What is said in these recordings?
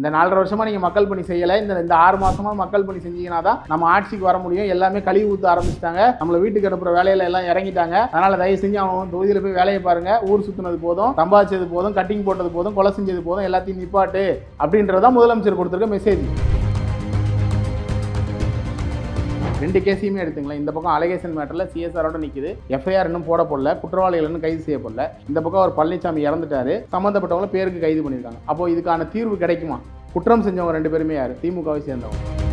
இந்த நாலரை வருஷமா நீங்க மக்கள் பணி செய்யலை. இந்த இந்த ஆறு மாசமா மக்கள் பணி செஞ்சீங்கன்னா தான் நம்ம ஆட்சிக்கு வர முடியும். எல்லாமே கழிவு ஊத்த ஆரம்பிச்சிட்டாங்க. நம்மள வீட்டுக்கு அனுப்புற வேலையில எல்லாம் இறங்கிட்டாங்க. அதனால தயவு செஞ்சு அவங்க தொகுதியில போய் வேலையை பாருங்க. ஊர் சுத்தினது போதும் சம்பாதிச்சது போதும் கட்டிங் போட்டது போதும் கொலை செஞ்சது போதும் எல்லாத்தையும் நிப்பாட்டு அப்படின்றதான் முதலமைச்சர் கொடுத்துருக்க மெசேஜ் ரெண்டு கேஸையுமே எடுத்துங்களேன். இந்த பக்கம் அலகேஷன் மேட்டரில் சிஎஸ்ஆரோட நிற்குது எஃப்ஐஆர் இன்னும் போட போடல. குற்றவாளிகள் இன்னும் கைது செய்யப்படல இந்த பக்கம் அவர் பழனிசாமி இறந்துட்டாரு. சம்மந்தப்பட்டவங்கள பேருக்கு கைது பண்ணியிருக்காங்க. அப்போ இதுக்கான தீர்வு கிடைக்குமா? குற்றம் செஞ்சவங்க ரெண்டு பேருமே யார்? திமுகவை சேர்ந்தவங்க.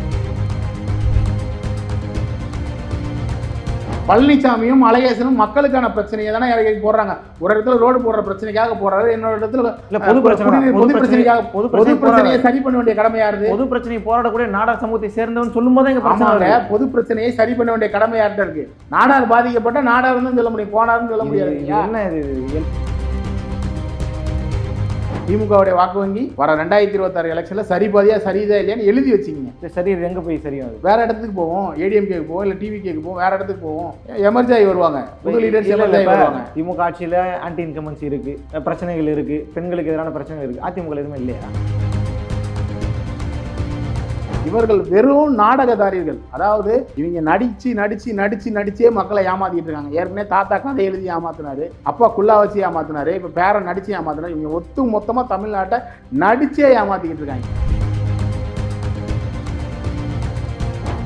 பழனிசாமியும் அழகேசனும் மக்களுக்கான பிரச்சனையை தானே இறக்கி போடுறாங்க. ஒரு இடத்துல ரோடு போடுற பிரச்சனைக்காக போடுறாரு இன்னொரு இடத்துல பொது பிரச்சனை பொது பிரச்சனைக்காக பொது பொது பிரச்சனை பிரச்சனையை சரி பண்ண வேண்டிய கடமை யாருது பொது பிரச்சனை போராடக்கூடிய நாடார் சமூகத்தை சேர்ந்தவன் சொல்லும் போது எங்க பிரச்சனை. பொது பிரச்சனையை சரி பண்ண வேண்டிய கடமை யார்கிட்ட இருக்கு. நாடார் பாதிக்கப்பட்ட நாடார்னு சொல்ல முடியும் போனார்னு சொல்ல முடியாது? என்ன இது? திமுகவுடைய வாக்கு வங்கி வர ரெண்டாயிரத்தி இருபத்தாறு எலெக்ஷன்ல சரி பாதியா சரிதா இல்லையான்னு எழுதி வச்சுக்கிங்க. சரி எங்க போய் சரியும் அது வேற இடத்துக்கு போவோம் ஏடிஎம்கேக்கு போவோம் இல்ல டிவிகேக்கு போவோம் வேற இடத்துக்கு போவோம். எமர்ஜி ஆகி வருவாங்க. புது லீடர்ஸ் வருவாங்க. திமுக ஆட்சியில ஆன்டி இன்கமன்சி இருக்கு பிரச்சனைகள் இருக்கு பெண்களுக்கு எதிரான பிரச்சனைகள் இருக்கு அதிமுக எதுவுமே இல்லையா? இவர்கள் வெறும் நாடகதாரிகள். அதாவது இவங்க நடிச்சு நடிச்சு நடிச்சு நடிச்சே மக்களை ஏமாத்திட்டு இருக்காங்க. ஏற்கனவே தாத்தா கதை எழுதி ஏமாத்தினாரு அப்பா குல்லா வச்சு ஏமாத்தினாரு இப்ப பேரன் நடிச்சு ஏமாத்தினாரு இவங்க ஒத்து மொத்தமா தமிழ்நாட்டை நடிச்சே ஏமாத்திக்கிட்டு இருக்காங்க.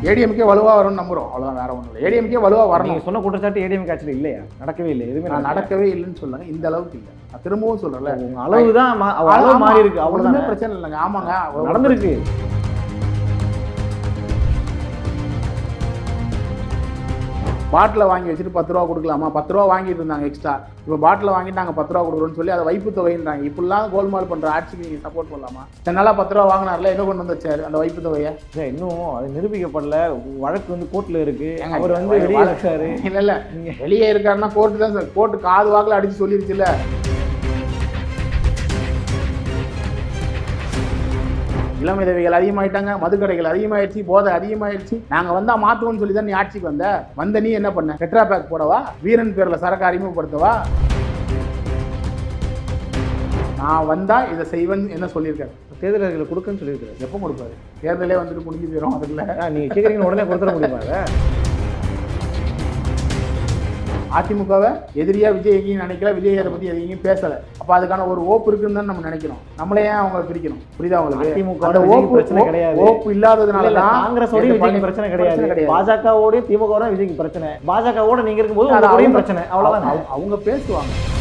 ஏடிஎம்கே வலுவா வரும்னு நம்புறோம். அவ்வளவுதான் வேற ஒண்ணும் இல்லை. ஏடிஎம்கே வலுவா வரணும். சொன்ன குற்றச்சாட்டு ஏடிஎம் ஆட்சியில இல்லையா? நடக்கவே இல்லை. எதுவுமே நான். நடக்கவே இல்லைன்னு சொல்லுங்க இந்த அளவுக்கு இல்லை. நான் திரும்பவும் சொல்றேன்ல உங்க அளவுதான் மா- அளவு மாறி இருக்கு. ஒண்ணுமே அவ்வளவுதான் பிரச்சனை இல்லைங்க. ஆமாங்க. நடந்திருக்கு. பாட்டில் வாங்கி வச்சுட்டு பத்து ரூபா கொடுக்கலாமா? பத்து ரூபா வாங்கிட்டு இருந்தாங்க எக்ஸ்ட்ரா இப்போ பாட்டில் வாங்கிட்டு நாங்கள் பத்து ரூபா கொடுக்குறோம்னு சொல்லி அதை வைப்பு தொகைன்றாங்க. இப்படிலாம் கோல்மால் பண்ணுற ஆட்சிக்கு நீங்கள் சப்போர்ட் பண்ணலாமா? இதனால பத்து ரூபா வாங்கினார்ல எங்கே கொண்டு வந்து வச்சாரு அந்த வைப்பு தொகையை? இன்னும் அது நிரூபிக்கப்படல. வழக்கு வந்து கோர்ட்ல இருக்கு. ஏங்க, அவர் வந்து வெளியே இருக்காரு. இல்லை இல்லை. வெளியே இருக்காருன்னா கோர்ட்டு தான் சார். கோர்ட்டு காது வாக்கில் அடிச்சு சொல்லிருச்சுல்ல. இளம் விதவைகள் அதிகமாயிட்டாங்க மதுக்கடைகள் அதிகமாயிடுச்சு போதை அதிகமாயிடுச்சு. நாங்க வந்தா மாத்துவோம்னு சொல்லி தான் நீ ஆட்சிக்கு வந்த? வந்த நீ என்ன பண்ண? டெட்ரா பேக் போடவா? வீரன் பேர்ல சரக்கு அறிமுகப்படுத்தவா? நான் வந்தா இதை செய்வேன் என்ன சொல்லியிருக்காரு? தேர்தல் அறிக்கையில கொடுக்கன்னு சொல்லியிருக்காரு. எப்போ கொடுப்பாரு? தேர்தலே வந்துட்டு முடிஞ்சு போயிடும் அதுக்குள்ள. ஆ, நீங்க கேக்குறீங்க உடனே கொடுத்துட முடியுமா? அதிமுகவை எதிரியா விஜய் எங்கேயும் நினைக்கல விஜய் அதை பத்தி எதையும் பேசல. அப்ப அதுக்கான ஒரு ஓப்பு இருக்குன்னு தான் நம்ம நினைக்கிறோம். நம்மளே ஏன் அவங்க பிரிக்கணும்? புரியுதா உங்களுக்கு? அதிமுக விஜய்க்கு ஓப்பு பிரச்சனை கிடையாது. ஓப்பு இல்ல, இல்லாததுனால இல்ல, தான் காங்கிரஸோட இந்த விஜய்க்கு பிரச்சனை பிரச்சனை கிடையாது. பாஜகவோட திமுக விஜய்க்கு பிரச்சனை. பாஜகவோட நீங்க இருக்கும்போது பிரச்சனை. அவ்வளவுதான்? அவங்க- அவங்க பேசுவாங்க.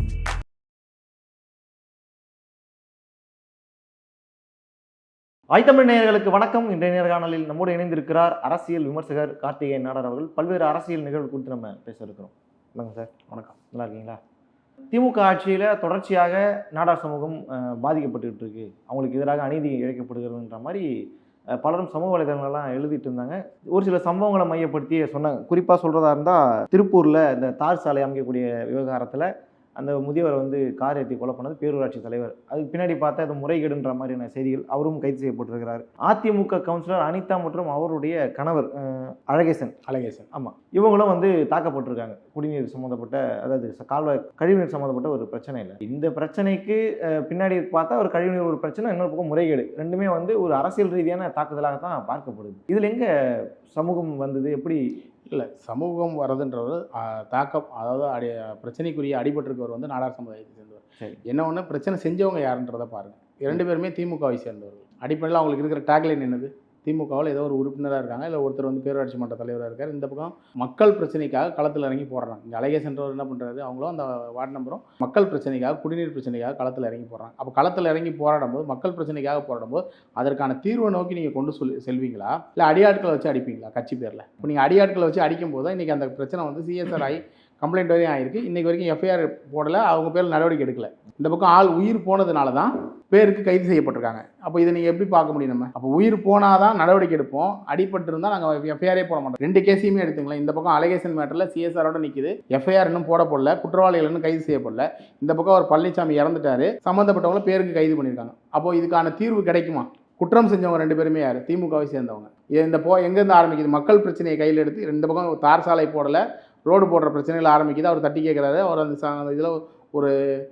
ஐத்தமிழ் நேயர்களுக்கு வணக்கம். இன்றைய நேர்காணலில் நம்மோடு இணைந்திருக்கிறார் அரசியல் விமர்சகர் கார்த்திகேயன் நாடர் அவர்கள். பல்வேறு அரசியல் நிகழ்வு குறித்து நம்ம பேச இருக்கிறோம். வணக்கம் சார். வணக்கம். நல்லா இருக்கீங்களா? திமுக ஆட்சியில் தொடர்ச்சியாக நாடார் சமூகம் பாதிக்கப்பட்டுக்கிட்டு இருக்கு. அவங்களுக்கு எதிராக அநீதி இழைக்கப்படுகிறதுன்ற மாதிரி பலரும் சமூக வலைதளங்கள்லாம் எழுதிட்டு இருந்தாங்க. ஒரு சில சம்பவங்களை மையப்படுத்தி சொன்னாங்க. குறிப்பாக சொல்கிறதா இருந்தால் திருப்பூரில் இந்த தார் சாலை அமைக்கக்கூடிய விவகாரத்தில் அந்த முதியவர் வந்து கார் ஏற்றி கொலை பண்ணது பேரூராட்சி தலைவர். அதுக்கு பின்னாடி பார்த்தா அது முறைகேடுன்ற மாதிரியான செய்திகள் அவரும் கைது செய்யப்பட்டிருக்கிறார். அதிமுக கவுன்சிலர் அனிதா மற்றும் அவருடைய கணவர் அழகேசன். அழகேசன். ஆமாம் இவங்களும் வந்து தாக்கப்பட்டிருக்காங்க. குடிநீர் சம்மந்தப்பட்ட அதாவது கால்வாய் கழிவுநீர் சம்மந்தப்பட்ட ஒரு பிரச்சனை இல்லை. இந்த பிரச்சனைக்கு பின்னாடி பார்த்தா ஒரு கழிவுநீர் ஒரு பிரச்சனை இன்னொரு பக்கம் முறைகேடு. ரெண்டுமே வந்து ஒரு அரசியல் ரீதியான தாக்குதலாக தான் பார்க்கப்படுது. இதில் எங்கே சமூகம் வந்தது? எப்படி இல்லை சமூகம் வரதுன்றவர் ஆஹ், தாக்கம் அதாவது அடி பிரச்சனைக்குரிய அடிபட்டிருக்கவர் வந்து நாடார் சமுதாயத்தை சேர்ந்தவர். சரி. என்ன ஒன்று பிரச்சனை செஞ்சவங்க யாருன்றதை பாருங்க. இரண்டு பேருமே திமுகவை சேர்ந்தவர்கள். அடிப்படையில் அவங்களுக்கு இருக்கிற டேக்லைன் என்னது? திமுகவில் ஏதோ ஒரு உறுப்பினராக இருக்காங்க இல்லை ஒருத்தர் வந்து பேரூராட்சி மன்ற தலைவராக இருக்கார். இந்த பக்கம் மக்கள் பிரச்சனைக்காக களத்தில் இறங்கி போடுறாங்க இங்கே அழகேசன்றவர் என்ன பண்ணுறது அவங்களும் அந்த வார்டு நம்பரும் மக்கள் பிரச்சனைக்காக குடிநீர் பிரச்சனைக்காக களத்தில் இறங்கி போடுறாங்க அப்போ களத்தில் இறங்கி போராடும் போது மக்கள் பிரச்சனைக்காக போராடும் போது அதற்கான தீர்வை நோக்கி நீங்கள் கொண்டு சொல்லி செல்வீங்களா? இல்லை அடியாட்களை வச்சு அடிப்பீங்களா? கட்சி பேரில். இப்போ நீங்கள் அடியாட்களை வச்சு அடிக்கும் போது தான் இன்றைக்கி அந்த பிரச்சனை வந்து சிஎஸ்ஆர் ஆகி கம்ப்ளைண்ட் வரையும் ஆயிருக்கு. இன்னைக்கு வரைக்கும் எஃப்ஐஆர் போடலை. அவங்க பேரில் நடவடிக்கை எடுக்கலை. இந்த பக்கம் ஆள் உயிர் போனதுனால தான் பேருக்கு கைது செய்யப்பட்டிருக்காங்க. அப்போ இதை நீங்கள் எப்படி பார்க்க முடியும் நம்ம? அப்போ உயிர் போனால் தான் நடவடிக்கை எடுப்போம். அடிபட்டிருந்தால் நாங்கள் எஃப்ஐஆரே போட மாட்டோம். ரெண்டு கேஸையுமே எடுத்துங்களேன். இந்த பக்கம் அலிகேஷன் மேட்டரில் சிஎஸ்ஆரோட நிற்கிது எஃப்ஐஆர் இன்னும் போட போடல. குற்றவாளிகள் இன்னும் கைது செய்யப்படல. இந்த பக்கம் ஒரு பழனிசாமி இறந்துட்டாரு. சம்மந்தப்பட்டவங்கள பேருக்கு கைது பண்ணியிருக்காங்க. அப்போது இதுக்கான தீர்வு கிடைக்குமா? குற்றம் செஞ்சவங்க ரெண்டு பேருமே யார்? திமுகவை சேர்ந்தவங்க. இந்த போ எங்கேருந்து ஆரம்பிக்குது? மக்கள் பிரச்சனையை கையில் எடுத்து ரெண்டு பக்கம் தார் சாலை போடலை. ரோடு போடுற பிரச்சனைகள் ஆரம்பிக்குது. அவர் தட்டி கேட்குறாரு அவர் அந்த ச- இதில் ஒரு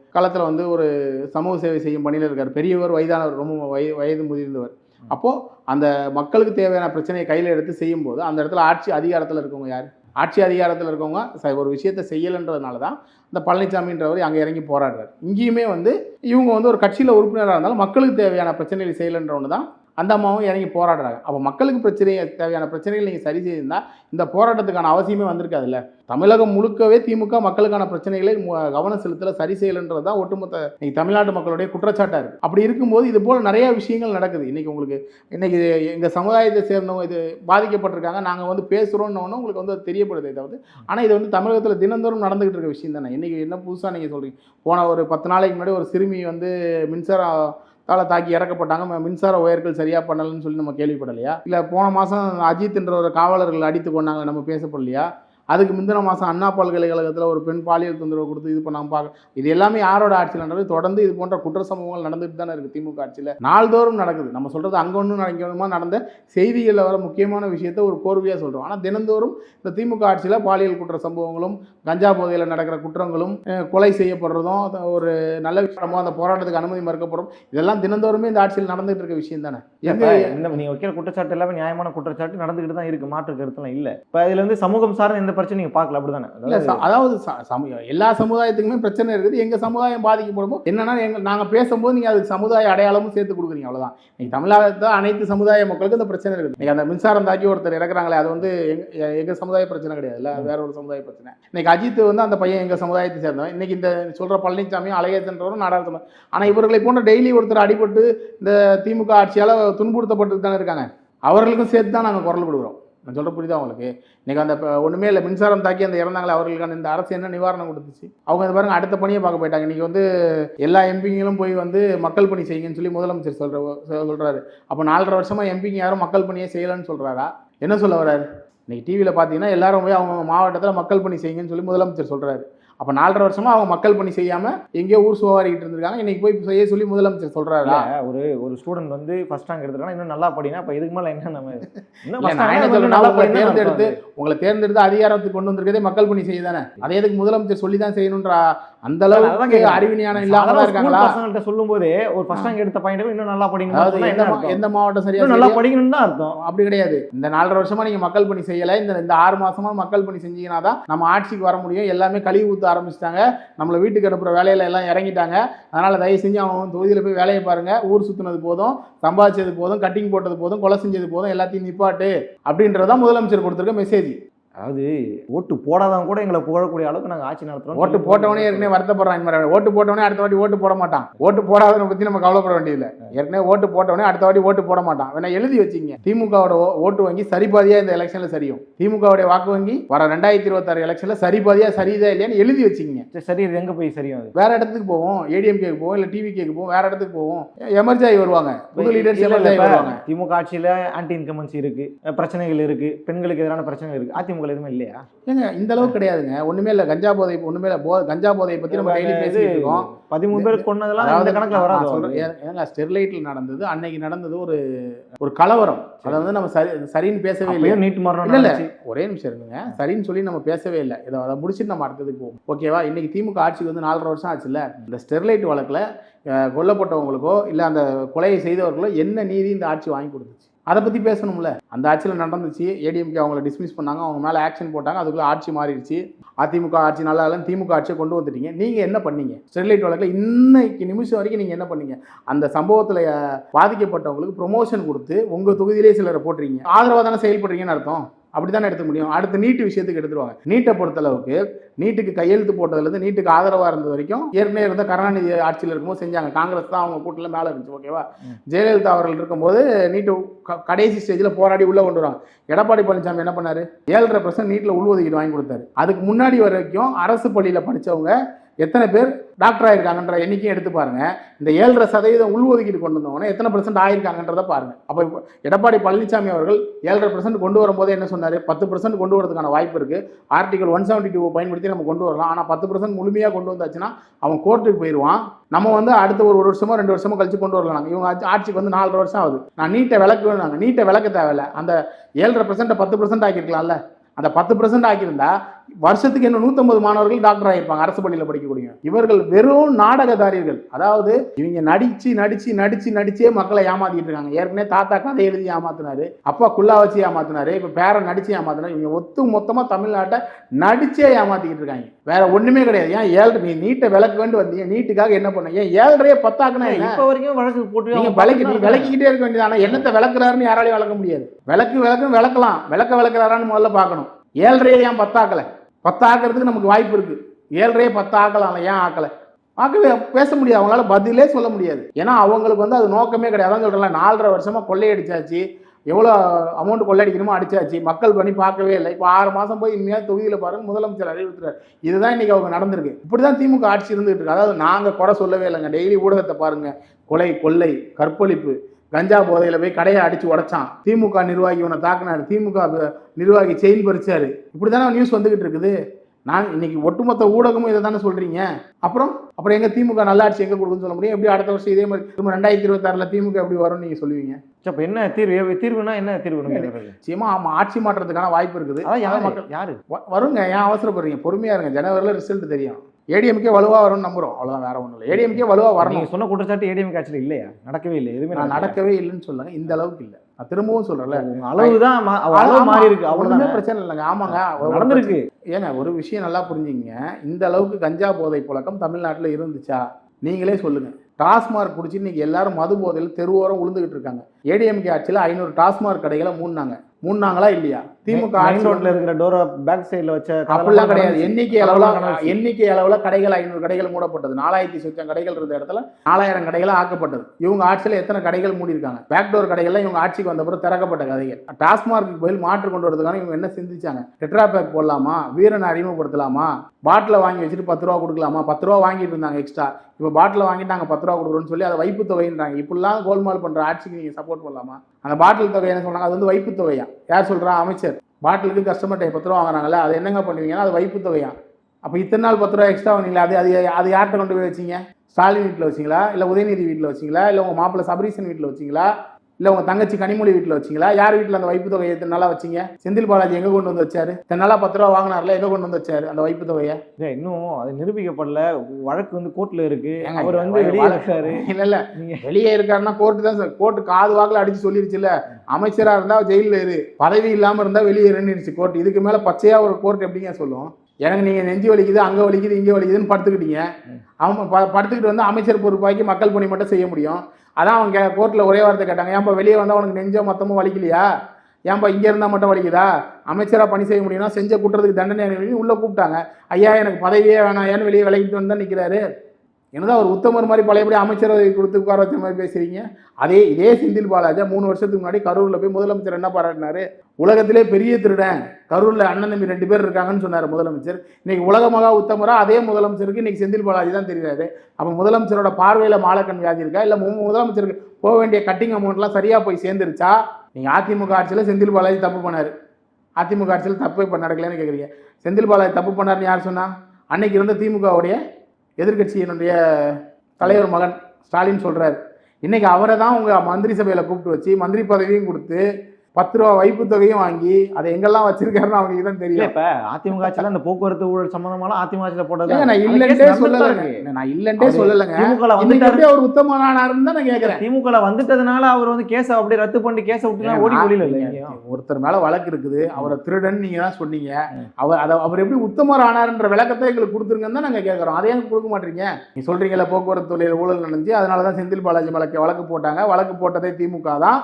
களத்தில் வந்து ஒரு சமூக சேவை செய்யும் பணியில் இருக்கார். பெரியவர் வயதானவர் ரொம்ப வய வயது முதிர்ந்தவர். அப்போது அந்த மக்களுக்கு தேவையான பிரச்சனையை கையில் எடுத்து செய்யும்போது அந்த இடத்துல ஆட்சி அதிகாரத்தில் இருக்கவங்க யார்? ஆட்சி அதிகாரத்தில் இருக்கவங்க ஒரு விஷயத்தை செய்யலைன்றதுனால தான் இந்த பழனிசாமின்றவர் அங்கே இறங்கி போராடுறார். இங்கேயுமே வந்து இவங்க வந்து ஒரு கட்சியில் உறுப்பினராக இருந்தாலும் மக்களுக்கு தேவையான பிரச்சனைகளை செய்யலைன்றவங்க தான் அந்த அம்மாவும் இறங்கி போராடுறாங்க. அப்போ மக்களுக்கு பிரச்சனை தேவையான பிரச்சனைகள் நீங்கள் சரி செய்திருந்தால் இந்த போராட்டத்துக்கான அவசியமே வந்திருக்காதுல்ல? தமிழகம் முழுக்கவே திமுக மக்களுக்கான பிரச்சனைகளை கவனம் செலுத்தல சரி செய்யலைன்றது தான் ஒட்டுமொத்த இன்னைக்கு தமிழ்நாட்டு மக்களுடைய குற்றச்சாட்டாக இருக்குது அப்படி இருக்கும்போது இது போல் நிறைய விஷயங்கள் நடக்குது. இன்றைக்கி உங்களுக்கு இன்றைக்கி எங்கள் சமுதாயத்தை சேர்ந்தவங்க இது பாதிக்கப்பட்டிருக்காங்க. நாங்கள் வந்து பேசுகிறோன்னு உங்களுக்கு வந்து அது தெரியப்படுதே வந்து ஆனால் இது வந்து தமிழகத்தில் தினந்தோறும் நடந்துகிட்டு இருக்க விஷயம் தானே? இன்றைக்கி என்ன புதுசாக நீங்கள் சொல்கிறீங்க போன ஒரு பத்து நாளைக்கு முன்னாடி ஒரு சிறுமி வந்து மின்சாரம் காலை தாக்கி இறக்கப்பட்டாங்க. மின்சார உயர்கள் சரியாக பண்ணலன்னு சொல்லி நம்ம கேள்விப்படலையா? இல்லை போன மாதம் அஜித்ன்ற ஒரு காவலர்கள் அடித்து கொண்டாங்க நம்ம பேசப்படலையா? அதுக்கு முந்தின மாதம் அண்ணா பல்கலைக்கழகத்தில் ஒரு பெண் பாலியல் தொந்தரவு கொடுத்து இது பண்ணாமல் பார்க்க இது எல்லாமே யாரோட ஆட்சியில் நடந்தது தொடர்ந்து இது போன்ற குற்ற சம்பவங்கள் நடந்துட்டு தானே இருக்குது திமுக ஆட்சியில். நாள்தோறும் நடக்குது. நம்ம சொல்கிறது அங்கே ஒன்றும் நடக்கணுமா நடந்த செய்திகளில் வர முக்கியமான விஷயத்தை ஒரு கோர்வையாக சொல்கிறோம் ஆனால் தினந்தோறும் இந்த திமுக ஆட்சியில் பாலியல் குற்ற சம்பவங்களும் கஞ்சா போதையில் நடக்கிற குற்றங்களும் கொலை செய்யப்படுறதும் ஒரு நல்ல விஷயமோ அந்த போராட்டத்துக்கு அனுமதி மறுக்கப்படும். இதெல்லாம் தினந்தோறுமே இந்த ஆட்சியில் நடந்துகிட்டு இருக்க விஷயம் தானே? நீங்கள் இந்த வைக்கிற குற்றச்சாட்டு எல்லாமே நியாயமான குற்றச்சாட்டு நடந்துகிட்டு தான் இருக்குது மாற்று கருத்துலாம் இல்லை. இப்போ இதில் வந்து சமூகம் சார்ந்த எந்த பிரச்சனையும் நீங்க பார்க்கல அப்படிதானே? இல்ல அதாவது எல்லா சமுதாயத்துக்குமே பிரச்சனை இருக்குது. எங்க சமுதாயம் பாதிக்கப்படும் போது என்னன்னா எங்க நாங்க பேசும்போது நீங்க அதுக்கு சமுதாய அடையாளமும் சேர்த்து கொடுக்குறீங்க அவ்வளவுதான். இன்னைக்கு தமிழ்நாட்டில் அனைத்து சமுதாய மக்களுக்கும் இந்த பிரச்சனை இருக்குது. இன்னைக்கு அந்த மின்சாரம் தாக்கி ஒருத்தர் இறக்குறாங்களே அது வந்து எங்க எ- எங்க சமுதாய பிரச்சனை கிடையாது இல்ல அது வேற ஒரு சமுதாய பிரச்சனை. இன்னைக்கு அஜித் வந்து அந்த பையன் எங்க சமுதாயத்தை சேர்ந்தவன். இன்னைக்கு இந்த சொல்ற பழனிசாமியும் அழகேசன்றவரும் நாடாளுமன்ற ஆனா இவர்களை போன்ற டெய்லி ஒருத்தர் அடிபட்டு இந்த திமுக ஆட்சியால துன்புறுத்தப்பட்டு தானே இருக்காங்க. அவர்களுக்கும் சேர்த்து தான் நாங்கள் குரல் கொடுக்குறோம். நான் சொல்கிற புரியுதா உங்களுக்கு? இன்றைக்கி அந்த ஒன்றுமே இல்லை மின்சாரம் தாக்கி அந்த இறந்தாங்களே அவர்களுக்கான இந்த அரசு என்ன நிவாரணம் கொடுத்துச்சு? அவங்க அந்த பாருங்கள் அடுத்த பணியை பார்க்க போயிட்டாங்க. இன்னைக்கு வந்து எல்லா எம்பிங்களும் போய் வந்து மக்கள் பணி செய்யுங்கன்னு சொல்லி முதலமைச்சர் சொல்கிற சொல்கிறாரு அப்போ நாலரை வருஷமா எம்பிங்க யாரும் மக்கள் பணியே செய்யலைன்னு சொல்கிறாரா என்ன சொல்ல வர்றாரு? இன்றைக்கி டிவியில் பார்த்தீங்கன்னா எல்லாரும் போய் அவங்க மாவட்டத்தில் மக்கள் பணி செய்யுங்கன்னு சொல்லி முதலமைச்சர் சொல்கிறாரு அப்போ நாலரை வருஷமா அவங்க மக்கள் பணி செய்யாம எங்கேயோ ஊர் சுவாரிக்கிட்டு இருந்திருக்காங்க. இன்னைக்கு போய் செய்ய சொல்லி முதலமைச்சர் இல்ல, ஒரு ஒரு ஸ்டூடெண்ட் வந்து ஃபர்ஸ்ட் ரேங்க் எடுத்துருக்காங்க இன்னும் நல்லா படினா அப்ப இதுக்கு மேல என்ன நம்ம தேர்ந்தெடுத்து உங்களை தேர்ந்தெடுத்து அதிகாரத்துக்கு கொண்டு வந்திருக்கதே மக்கள் பணி செய்ய தானே அதை எதுக்கு முதலமைச்சர் சொல்லி தான் செய்யணுன்ற அந்த அளவுக்கு கேக்குறேன். அறிவு ஞானம் அது. இல்லாம இருக்காங்களா? பசங்கள்ட்ட சொல்லும்போதே ஒரு ஃபர்ஸ்ட் ரேங்க் எடுத்த பையன் இன்னும் நல்லா படிக்கணும் எந்த மாவட்டம் சரியா நல்லா படிக்கணும்னு தான் அர்த்தம். அப்படி கிடையாது. இந்த நாலரை வருஷமா நீங்க மக்கள் பணி செய்யல. இந்த இந்த ஆறு மாசமா மக்கள் பணி செஞ்சீங்கன்னா தான் நம்ம ஆட்சிக்கு வர முடியும். எல்லாமே கழிவு ஊத்த ஆரம்பிச்சிட்டாங்க. நம்மளை வீட்டுக்கு அனுப்புற வேலையில எல்லாம் இறங்கிட்டாங்க. அதனால தயவு செஞ்சு அவங்க தொகுதியில போய் வேலையை பாருங்க. ஊர் சுத்தினது போதும் சம்பாதிச்சது போதும் கட்டிங் போட்டது போதும் கொலை செஞ்சது போதும் எல்லாத்தையும் நிப்பாட்டு அப்படின்றதான் முதலமைச்சர் கொடுத்துருக்க மெசேஜ் அதாவது ஓட்டு போடாதவங்க கூட எங்களை புகழக்கூடிய அளவுக்கு நாங்க ஆட்சி நடத்துறோம் ஓட்டு போட்டவனே ஏற்கனவே வருத்தப்படுறான் மாதிரி. ஓட்டு போட்டவனே அடுத்த வாட்டி ஓட்டு போட மாட்டான். ஓட்டு போடாதவனை பத்தி நம்ம கவலைப்பட வேண்டியதில்லை. ஏற்கனவே ஓட்டு போட்டவனே அடுத்த வாட்டி ஓட்டு போட மாட்டான். வேணா எழுதி வச்சிங்க. திமுகவோட ஓட்டு வங்கி சரிபாதியா இந்த எலெக்ஷன்ல சரியும். திமுகவுடைய வாக்கு வங்கி வர ரெண்டாயிரத்தி இருபத்தாறு எலெக்ஷன்ல சரிபாதியா சரிதா இல்லையான்னு எழுதி வச்சிங்க. சரி, இது எங்க போய் சரியும் அது? வேற இடத்துக்கு போவோம். ஏடிஎம்கேக்கு போவோம் இல்ல டிவிகேக்கு போவோம் வேற இடத்துக்கு போவோம். எமர்ஜி ஆகி வருவாங்க. புது லீடர்ஸ் இப்ப வருவாங்க. திமுக ஆட்சியில ஆன்டி இன்கமன்சி இருக்கு அஹ் பிரச்சனைகள் இருக்கு பெண்களுக்கு எதிரான பிரச்சனைகள் இருக்கு அதிமுக எதுவுமே இல்லையா? ஏங்க இந்த அளவுக்கு கிடையாதுங்க. ஒண்ணுமே இல்ல கஞ்சா போதை ஒண்ணுமே இல்ல போ கஞ்சா போதையை பத்தி நம்ம டெய்லி பேசிட்டு இருக்கோம். பதிமூணு பேர் கொன்னதெல்லாம் இந்த கணக்குல வராது. ஏங்க ஸ்டெர்லைட்ல நடந்தது அன்னைக்கு நடந்தது ஒரு ஒரு கலவரம். அதை வந்து நம்ம சரி சரின்னு பேசவே இல்லை அப்பயும் நீட் மரணம் இல்ல. ஒரே நிமிஷம் இருங்க. சரின்னு சொல்லி நம்ம பேசவே இல்லை. இதை அதை முடிச்சுட்டு நம்ம அடுத்ததுக்கு போவோம். ஓகேவா இன்னைக்கு திமுக ஆட்சிக்கு வந்து நாலரை வருஷம் ஆச்சுல்ல? இந்த ஸ்டெர்லைட் வழக்கில் கொல்லப்பட்டவங்களுக்கோ இல்லை அந்த கொலையை செய்தவர்களோ என்ன நீதி இந்த ஆட்சி வாங்கி கொடுத்துச்சு? அதை பற்றி பேசணும்ல? அந்த ஆட்சியில் நடந்துச்சு. ஏடிஎம்கே அவங்கள டிஸ்மிஸ் பண்ணாங்க. அவங்க மேலே ஆக்ஷன் போட்டாங்க. அதுக்குள்ளே ஆட்சி மாறிடுச்சு. அதிமுக ஆட்சி நல்லா இல்லைன்னு திமுக ஆட்சியை கொண்டு வந்துட்டீங்க. நீங்கள் என்ன பண்ணீங்க? ஸ்டெர்லைட் வழக்கில் இன்னைக்கு நிமிஷம் வரைக்கும் நீங்கள் என்ன பண்ணீங்க? அந்த சம்பவத்தில் பாதிக்கப்பட்டவங்களுக்கு ப்ரொமோஷன் கொடுத்து உங்கள் தொகுதியிலே சிலரை போட்டுறீங்க. ஆதரவாக தானே செயல்படுறீங்கன்னு அர்த்தம். அப்படி தானே எடுத்துக்க முடியும்? அடுத்து நீட்டு விஷயத்துக்கு எடுத்துருவாங்க. நீட்டை பொறுத்தளவுக்கு நீட்டுக்கு கையெழுத்து போட்டதுலேருந்து நீட்டுக்கு ஆதரவாக இருந்தது வரைக்கும் ஏற்கனவே இருந்த கருணாநிதி ஆட்சியில் இருக்கும்போது செஞ்சாங்க. காங்கிரஸ் தான் அவங்க கூட்டில் மேலே இருந்துச்சு ஓகேவா. ஜெயலலிதா அவர்கள் இருக்கும்போது நீட்டு கடைசி ஸ்டேஜில் போராடி உள்ளே கொண்டு வராங்க எடப்பாடி பழனிசாமி என்ன பண்ணாரு? ஏழரை பர்சன்ட் நீட்டில் உள்ஒதுக்கீடு வாங்கி கொடுத்தாரு. அதுக்கு முன்னாடி வரைக்கும் அரசு பள்ளியில் படிச்சவங்க எத்தனை பேர் டாக்டர் ஆயிருக்காங்கன்ற எண்ணிக்கையும் எடுத்து பாருங்க. இந்த ஏழரை சதவீதம் உள்ஒதுக்கீடு கொண்டு வந்தவொடனே எத்தனை பர்சன்ட் ஆயிருக்காங்கன்றத பாருங்க. அப்போ எடப்பாடி பழனிசாமி அவர்கள் ஏழரை பர்சன்ட் கொண்டு வரும்போதே என்ன சொன்னார்? பத்து பர்சன்ட் கொண்டு வரதுக்கான வாய்ப்பு இருக்கு. ஆர்டிகல் ஒன் செவன்டி டூ பயன்படுத்தி நம்ம கொண்டு வரலாம். ஆனால் பத்து பர்சன்ட் முழுமையாக கொண்டு வந்தாச்சுன்னா அவன் கோர்ட்டுக்கு போயிடுவான் நம்ம வந்து அடுத்த ஒரு ஒரு வருஷமோ ரெண்டு வருஷமோ கழிச்சு கொண்டு வரலாம். நாங்கள் இவங்க ஆட்சிக்கு வந்து நாலரை வருஷம் ஆகுது. நான் நீட்டை விளக்கு நாங்கள் நீட்டை விளக்க தேவையில்ல. அந்த ஏழரை பர்சன்ட்டை பத்து பர்சன்ட் ஆக்கியிருக்கலாம்ல. அந்த பத்து பர்சன்ட் ஆக்கியிருந்தா வருஷத்துக்கு என்ன நூற்றம்பது மாணவர்கள் டாக்டர் ஆகியிருப்பாங்க அரசு பள்ளியில் படிக்கக்கூடிய இவர்கள் வெறும் நாடகதாரியர்கள் அதாவது இவங்க நடிச்சு நடிச்சு நடிச்சு நடிச்சே மக்களை ஏமாத்திட்டு இருக்காங்க. ஏற்கனவே தாத்தா கதை எழுதி ஏமாத்தினாரு அப்பா குல்லா வச்சு ஏமாத்தினாரு இப்போ பேரன் நடிச்சு ஏமாத்தினாரு இவங்க ஒத்து மொத்தமாக தமிழ்நாட்டை நடிச்சே ஏமாத்திக்கிட்டு இருக்காங்க. வேற ஒண்ணுமே கிடையாது. ஏன் ஏழரை நீ நீட்டை விளக்கு வேண்டு வந்தீங்க. நீட்டுக்காக என்ன பண்ணீங்க ஏன் ஏழரையே பத்தாக்குனா இப்ப வரைக்கும் வழக்கு போட்டு நீங்க விளக்கி நீ விளக்கிக்கிட்டே இருக்க வேண்டியது. ஆனா என்னத்தை விளக்குறாருன்னு யாராலையும் விளக்க முடியாது. விளக்கு விளக்கு விளக்கலாம். விளக்க விளக்குறாரான்னு முதல்ல பார்க்கணும். ஏழரையே ஏன் பத்தாக்கல? பத்தாக்குறதுக்கு நமக்கு வாய்ப்பு இருக்குது ஏழரையே பத்து ஏன் ஆக்கலை? ஆக்கவே பேச முடியாது அவங்களால பதிலே சொல்ல முடியாது. ஏன்னா அவங்களுக்கு வந்து அது நோக்கமே கிடையாது. அதான் சொல்றேன்ல நாலரை வருஷமாக கொள்ளையடிச்சாச்சு. எவ்வளோ அமௌண்ட் கொள்ளையடிக்கணுமோ அடிச்சாச்சு. மக்கள் பண்ணி பார்க்கவே இல்லை. இப்போ ஆறு மாதம் போய் இனிமேல் தொகுதியில் பாருங்க முதலமைச்சர் அறிவித்துறாரு இதுதான் இன்னைக்கு அவங்க நடந்திருக்கு. இப்படி தான் திமுக ஆட்சி இருந்துகிட்டு இருக்கு. அதாவது நாங்கள் குறை சொல்லவே இல்லைங்க. டெய்லி ஊடகத்தை பாருங்கள் கொலை கொள்ளை கற்பழிப்பு கஞ்சா போதையில் போய் கடையை அடிச்சு உடைச்சான். திமுக நிர்வாகி இவனை தாக்குனாரு. திமுக நிர்வாகி செயின் பறிச்சாரு. இப்படி தானே நியூஸ் வந்துகிட்டு இருக்குது. நான் இன்னைக்கு ஒட்டுமொத்த ஊடகமும் இதை தானே சொல்றீங்க. அப்புறம் அப்புறம் எங்க திமுக நல்லாட்சி எங்க கொடுக்குன்னு சொல்ல முடியும்? எப்படி அடுத்த வருஷம் இதே மாதிரி திரும்ப ரெண்டாயிரத்தி இருபத்தாறுல திமுக எப்படி வரும்னு நீங்க சொல்லுவீங்க? சரி, அப்ப என்ன தீர்வு? தீர்வுனா என்ன தீர்வு நம்ம கேக்குறது? நிச்சயமா ஆமா ஆட்சி மாற்றத்துக்கான வாய்ப்பு இருக்குது. அதான் யாரு? மக்கள். யாரு? வருங்க ஏன் அவசரப்படுறீங்க? பொறுமையா இருங்க. ஜனவரியில் ரிசல்ட் தெரியும். ஏடிஎம்கே வலுவா வரும்னு நம்புறோம். அவ்வளவுதான் வேற ஒண்ணும் இல்லை. ஏடிஎம்கே வலுவா வரணும். நீங்க சொன்ன குற்றச்சாட்டு ஏடிஎம் காட்சியில இல்லையா? நடக்கவே இல்லை. எதுவுமே நான். நடக்கவே இல்லைன்னு சொல்லுங்க இந்த அளவுக்கு இல்லை. நான் திரும்பவும் மா- அளவு மாறி இருக்கு. ஒண்ணுமே அவ்வளவுதான் பிரச்சனை இல்லைங்க. ஆமாங்க. நடந்திருக்கு. ஏங்க ஒரு விஷயம் நல்லா புரிஞ்சுங்க இந்த அளவுக்கு கஞ்சா போதை புழக்கம் தமிழ்நாட்டில் இருந்துச்சா? நீங்களே சொல்லுங்க. டாஸ்மார்க் குடிச்சு இன்னைக்கு எல்லாரும் மது போதையில் தெருவோரம் உளுந்துகிட்டு இருக்காங்க. ஏடிஎம்கே ஆட்சியில் ஐநூறு டாஸ்மார்க் கடைகளை மூடினாங்க. மூடினாங்களா இல்லையா? திமுக மெயின் ரோட்ல இருக்கிற டோரா பேக் சைடுல வச்ச அப்படிலாம் கிடையாது. எண்ணிக்கை அளவுல. எண்ணிக்கை அளவுல கடைகள் ஐநூறு கடைகள் மூடப்பட்டது. நாலாயிரத்தி சொச்சம் கடைகள் இருந்த இடத்துல நாலாயிரம் கடைகளா ஆக்கப்பட்டது. இவங்க ஆட்சியில் எத்தனை கடைகள் மூடி இருக்காங்க பேக்டோர் கடைகள்லாம் இவங்க ஆட்சிக்கு வந்த பிறகு திறக்கப்பட்ட கதைகள். டாஸ்மார்க்கு பதில் மாற்று கொண்டு வரதுக்கான இவங்க என்ன சிந்திச்சாங்க? டெட்ரா பேக் போடலாமா? வீரனை அறிமுகப்படுத்தலாமா? பாட்டில் வாங்கி வச்சுட்டு பத்து ரூபா கொடுக்கலாமா? பத்து ரூபா வாங்கிட்டு இருந்தாங்க எக்ஸ்ட்ரா இப்போ பாட்டில் வாங்கிட்டு நாங்கள் பத்து ரூபா கொடுக்குறோம்னு சொல்லி அதை வைப்பு தொகைன்றாங்க. இப்படிலாம் கோல்மால் பண்ணுற ஆட்சிக்கு நீங்கள் சப்போர்ட் பண்ணலாமா? அந்த பாட்டில் தொகை என்ன சொல்றாங்க அது வந்து வைப்பு தொகையா? யார் சொல்றா? அமைச்சர். பாட்டிலுக்கு கஸ்டமர்கிட்ட பத்து ரூபா வாங்குறாங்கல்ல அது என்னங்க பண்ணுவீங்கன்னா அது வைப்பு தொகையா? அப்போ இத்தனை நாள் பத்து ரூபா எக்ஸ்ட்ரா வாங்கிங்களா அது அது அது யார்கிட்ட கொண்டு போய் வச்சிங்க? ஸ்டாலின் வீட்டில் வச்சிங்களா? இல்லை உதயநிதி வீட்டில் வச்சிங்களா? இல்லை உங்கள் மாப்பிள்ளை சபரீசன் வீட்டில் வச்சிங்களா? இல்லை உங்கள் தங்கச்சி கனிமொழி வீட்டில் வச்சிங்களா? யார் வீட்டில் அந்த வைப்பு தொகையை இத்தனை நாளாக வச்சீங்க? செந்தில் பாலாஜி எங்கே கொண்டு வந்து வச்சாரு? இத்தனை நாளாக பத்து ரூபா வாங்கினார்ல எங்கே கொண்டு வந்து வச்சாரு அந்த வைப்பு தொகையை? ஏய், இன்னும் அது நிரூபிக்கப்படல. வழக்கு வந்து கோர்ட்ல இருக்கு. அவர் வந்து வெளியே இருக்காரு. இல்லை இல்லை. நீங்க வெளியே இருக்காருன்னா கோர்ட்டு தான் சார். கோர்ட்டு காது வாக்கில் அடிச்சு சொல்லிருச்சுல்ல. அமைச்சரா இருந்தா ஜெயிலில் இரு. பதவி இல்லாம இருந்தா வெளியே இருந்துருச்சு கோர்ட். இதுக்கு மேல பச்சையா ஒரு கோர்ட் எப்படிங்க சொல்லும்? எனக்கு நீங்க நெஞ்சு வலிக்குது அங்க வலிக்குது இங்க வலிக்குதுன்னு படுத்துக்கிட்டீங்க. அவங்க ப- படுத்துக்கிட்டு வந்து அமைச்சர் பொறுப்பாக்கி மக்கள் பணி மட்டும் செய்ய முடியும். அதான் அவங்க கோர்ட்டில் ஒரே வார்த்தை கேட்டாங்க. ஏன்பா வெளியே வந்தால் உனக்கு நெஞ்சோ மொத்தமும் வலிக்கலையா? ஏன்பா இங்கே இருந்தால் மட்டும் வலிக்குதா? அமைச்சராக பணி செய்ய முடியும்னா செஞ்ச கூட்டுறதுக்கு தண்டனை உள்ளே கூப்பிட்டாங்க. ஐயா எனக்கு பதவியே வேணாம் ஏன்னு வெளியே விலகிட்டு வந்து தான் நிற்கிறாரு என்னதான் ஒரு உத்தமர் மாதிரி பழையபடி அமைச்சரவை கொடுத்து உட்கார வச்ச மாதிரி பேசுறீங்க? அதே இதே செந்தில் பாலாஜா மூணு வருஷத்துக்கு முன்னாடி கரூரில் போய் முதலமைச்சர் என்ன பாராட்டினாரு? உலகத்திலே பெரிய திருடன். கரூரில் அண்ணன் தம்பி ரெண்டு பேர் இருக்காங்கன்னு சொன்னார் முதலமைச்சர். இன்னைக்கு உலக மகா உத்தமரா? அதே முதலமைச்சருக்கு இன்னைக்கு செந்தில் பாலாஜி தான் தெரியாது அப்போ முதலமைச்சரோட பார்வையில் மாலக்கண் வியாதி இருக்கா? இல்லை முதலமைச்சருக்கு போக வேண்டிய கட்டிங் அமௌண்ட்லாம் சரியாக போய் சேர்ந்துருச்சா? நீங்கள் அதிமுக ஆட்சியில் செந்தில் பாலாஜி தப்பு பண்ணார். அதிமுக ஆட்சியில் தப்பு இப்போ நடக்கலன்னு கேட்குறீங்க செந்தில் பாலாஜி தப்பு பண்ணாருன்னு யார் சொன்னால் அன்னைக்கு இருந்த திமுகவுடைய எதிர்க்கட்சியினுடைய தலைவர் மகன் ஸ்டாலின் சொல்கிறார் இன்றைக்கி அவரை தான் உங்கள் மந்திரி சபையில் கூப்பிட்டு வச்சு மந்திரி பதவியும் கொடுத்து பத்து ரூபா வைப்பு தொகையும் வாங்கி அதை எங்கெல்லாம் வச்சிருக்காருன்னு அவங்களுக்கு தான் தெரியும். இப்ப அதிமுக ஆட்சியில அந்த போக்குவரத்து ஊழல் சம்பந்தமான அதிமுக ஆட்சியில போட்டது நான் இல்லன்ட்டே சொல்லலைங்க. நான் இல்லன்ட்டே சொல்லலைங்க. திமுக எப்படி அவர் உத்தமனானாருன்னு தான் நான் கேட்கறேன் திமுக வந்துட்டதுனால அவர் வந்து கேஸ அப்படியே ரத்து பண்ணி கேஸ விட்டு ஓடி ஒளியில இல்லை எங்கேயும். ஒருத்தர் மேல வழக்கு இருக்குது. அவரை திருடன் நீங்க தான் சொன்னீங்க. அவர் அதை அவர் எப்படி உத்தமர் ஆனார்ன்ற விளக்கத்தை எங்களுக்கு கொடுத்துருங்கன்னு தான் நாங்க கேட்கறோம் அதை கொடுக்க மாட்டீங்க? நீ சொல்றீங்கல்ல போக்குவரத்து துறையில் ஊழல் நடந்துச்சு. அதனால தான் செந்தில் பாலாஜி வழக்கு வழக்கு போட்டாங்க. வழக்கு போட்டதே திமுக தான்.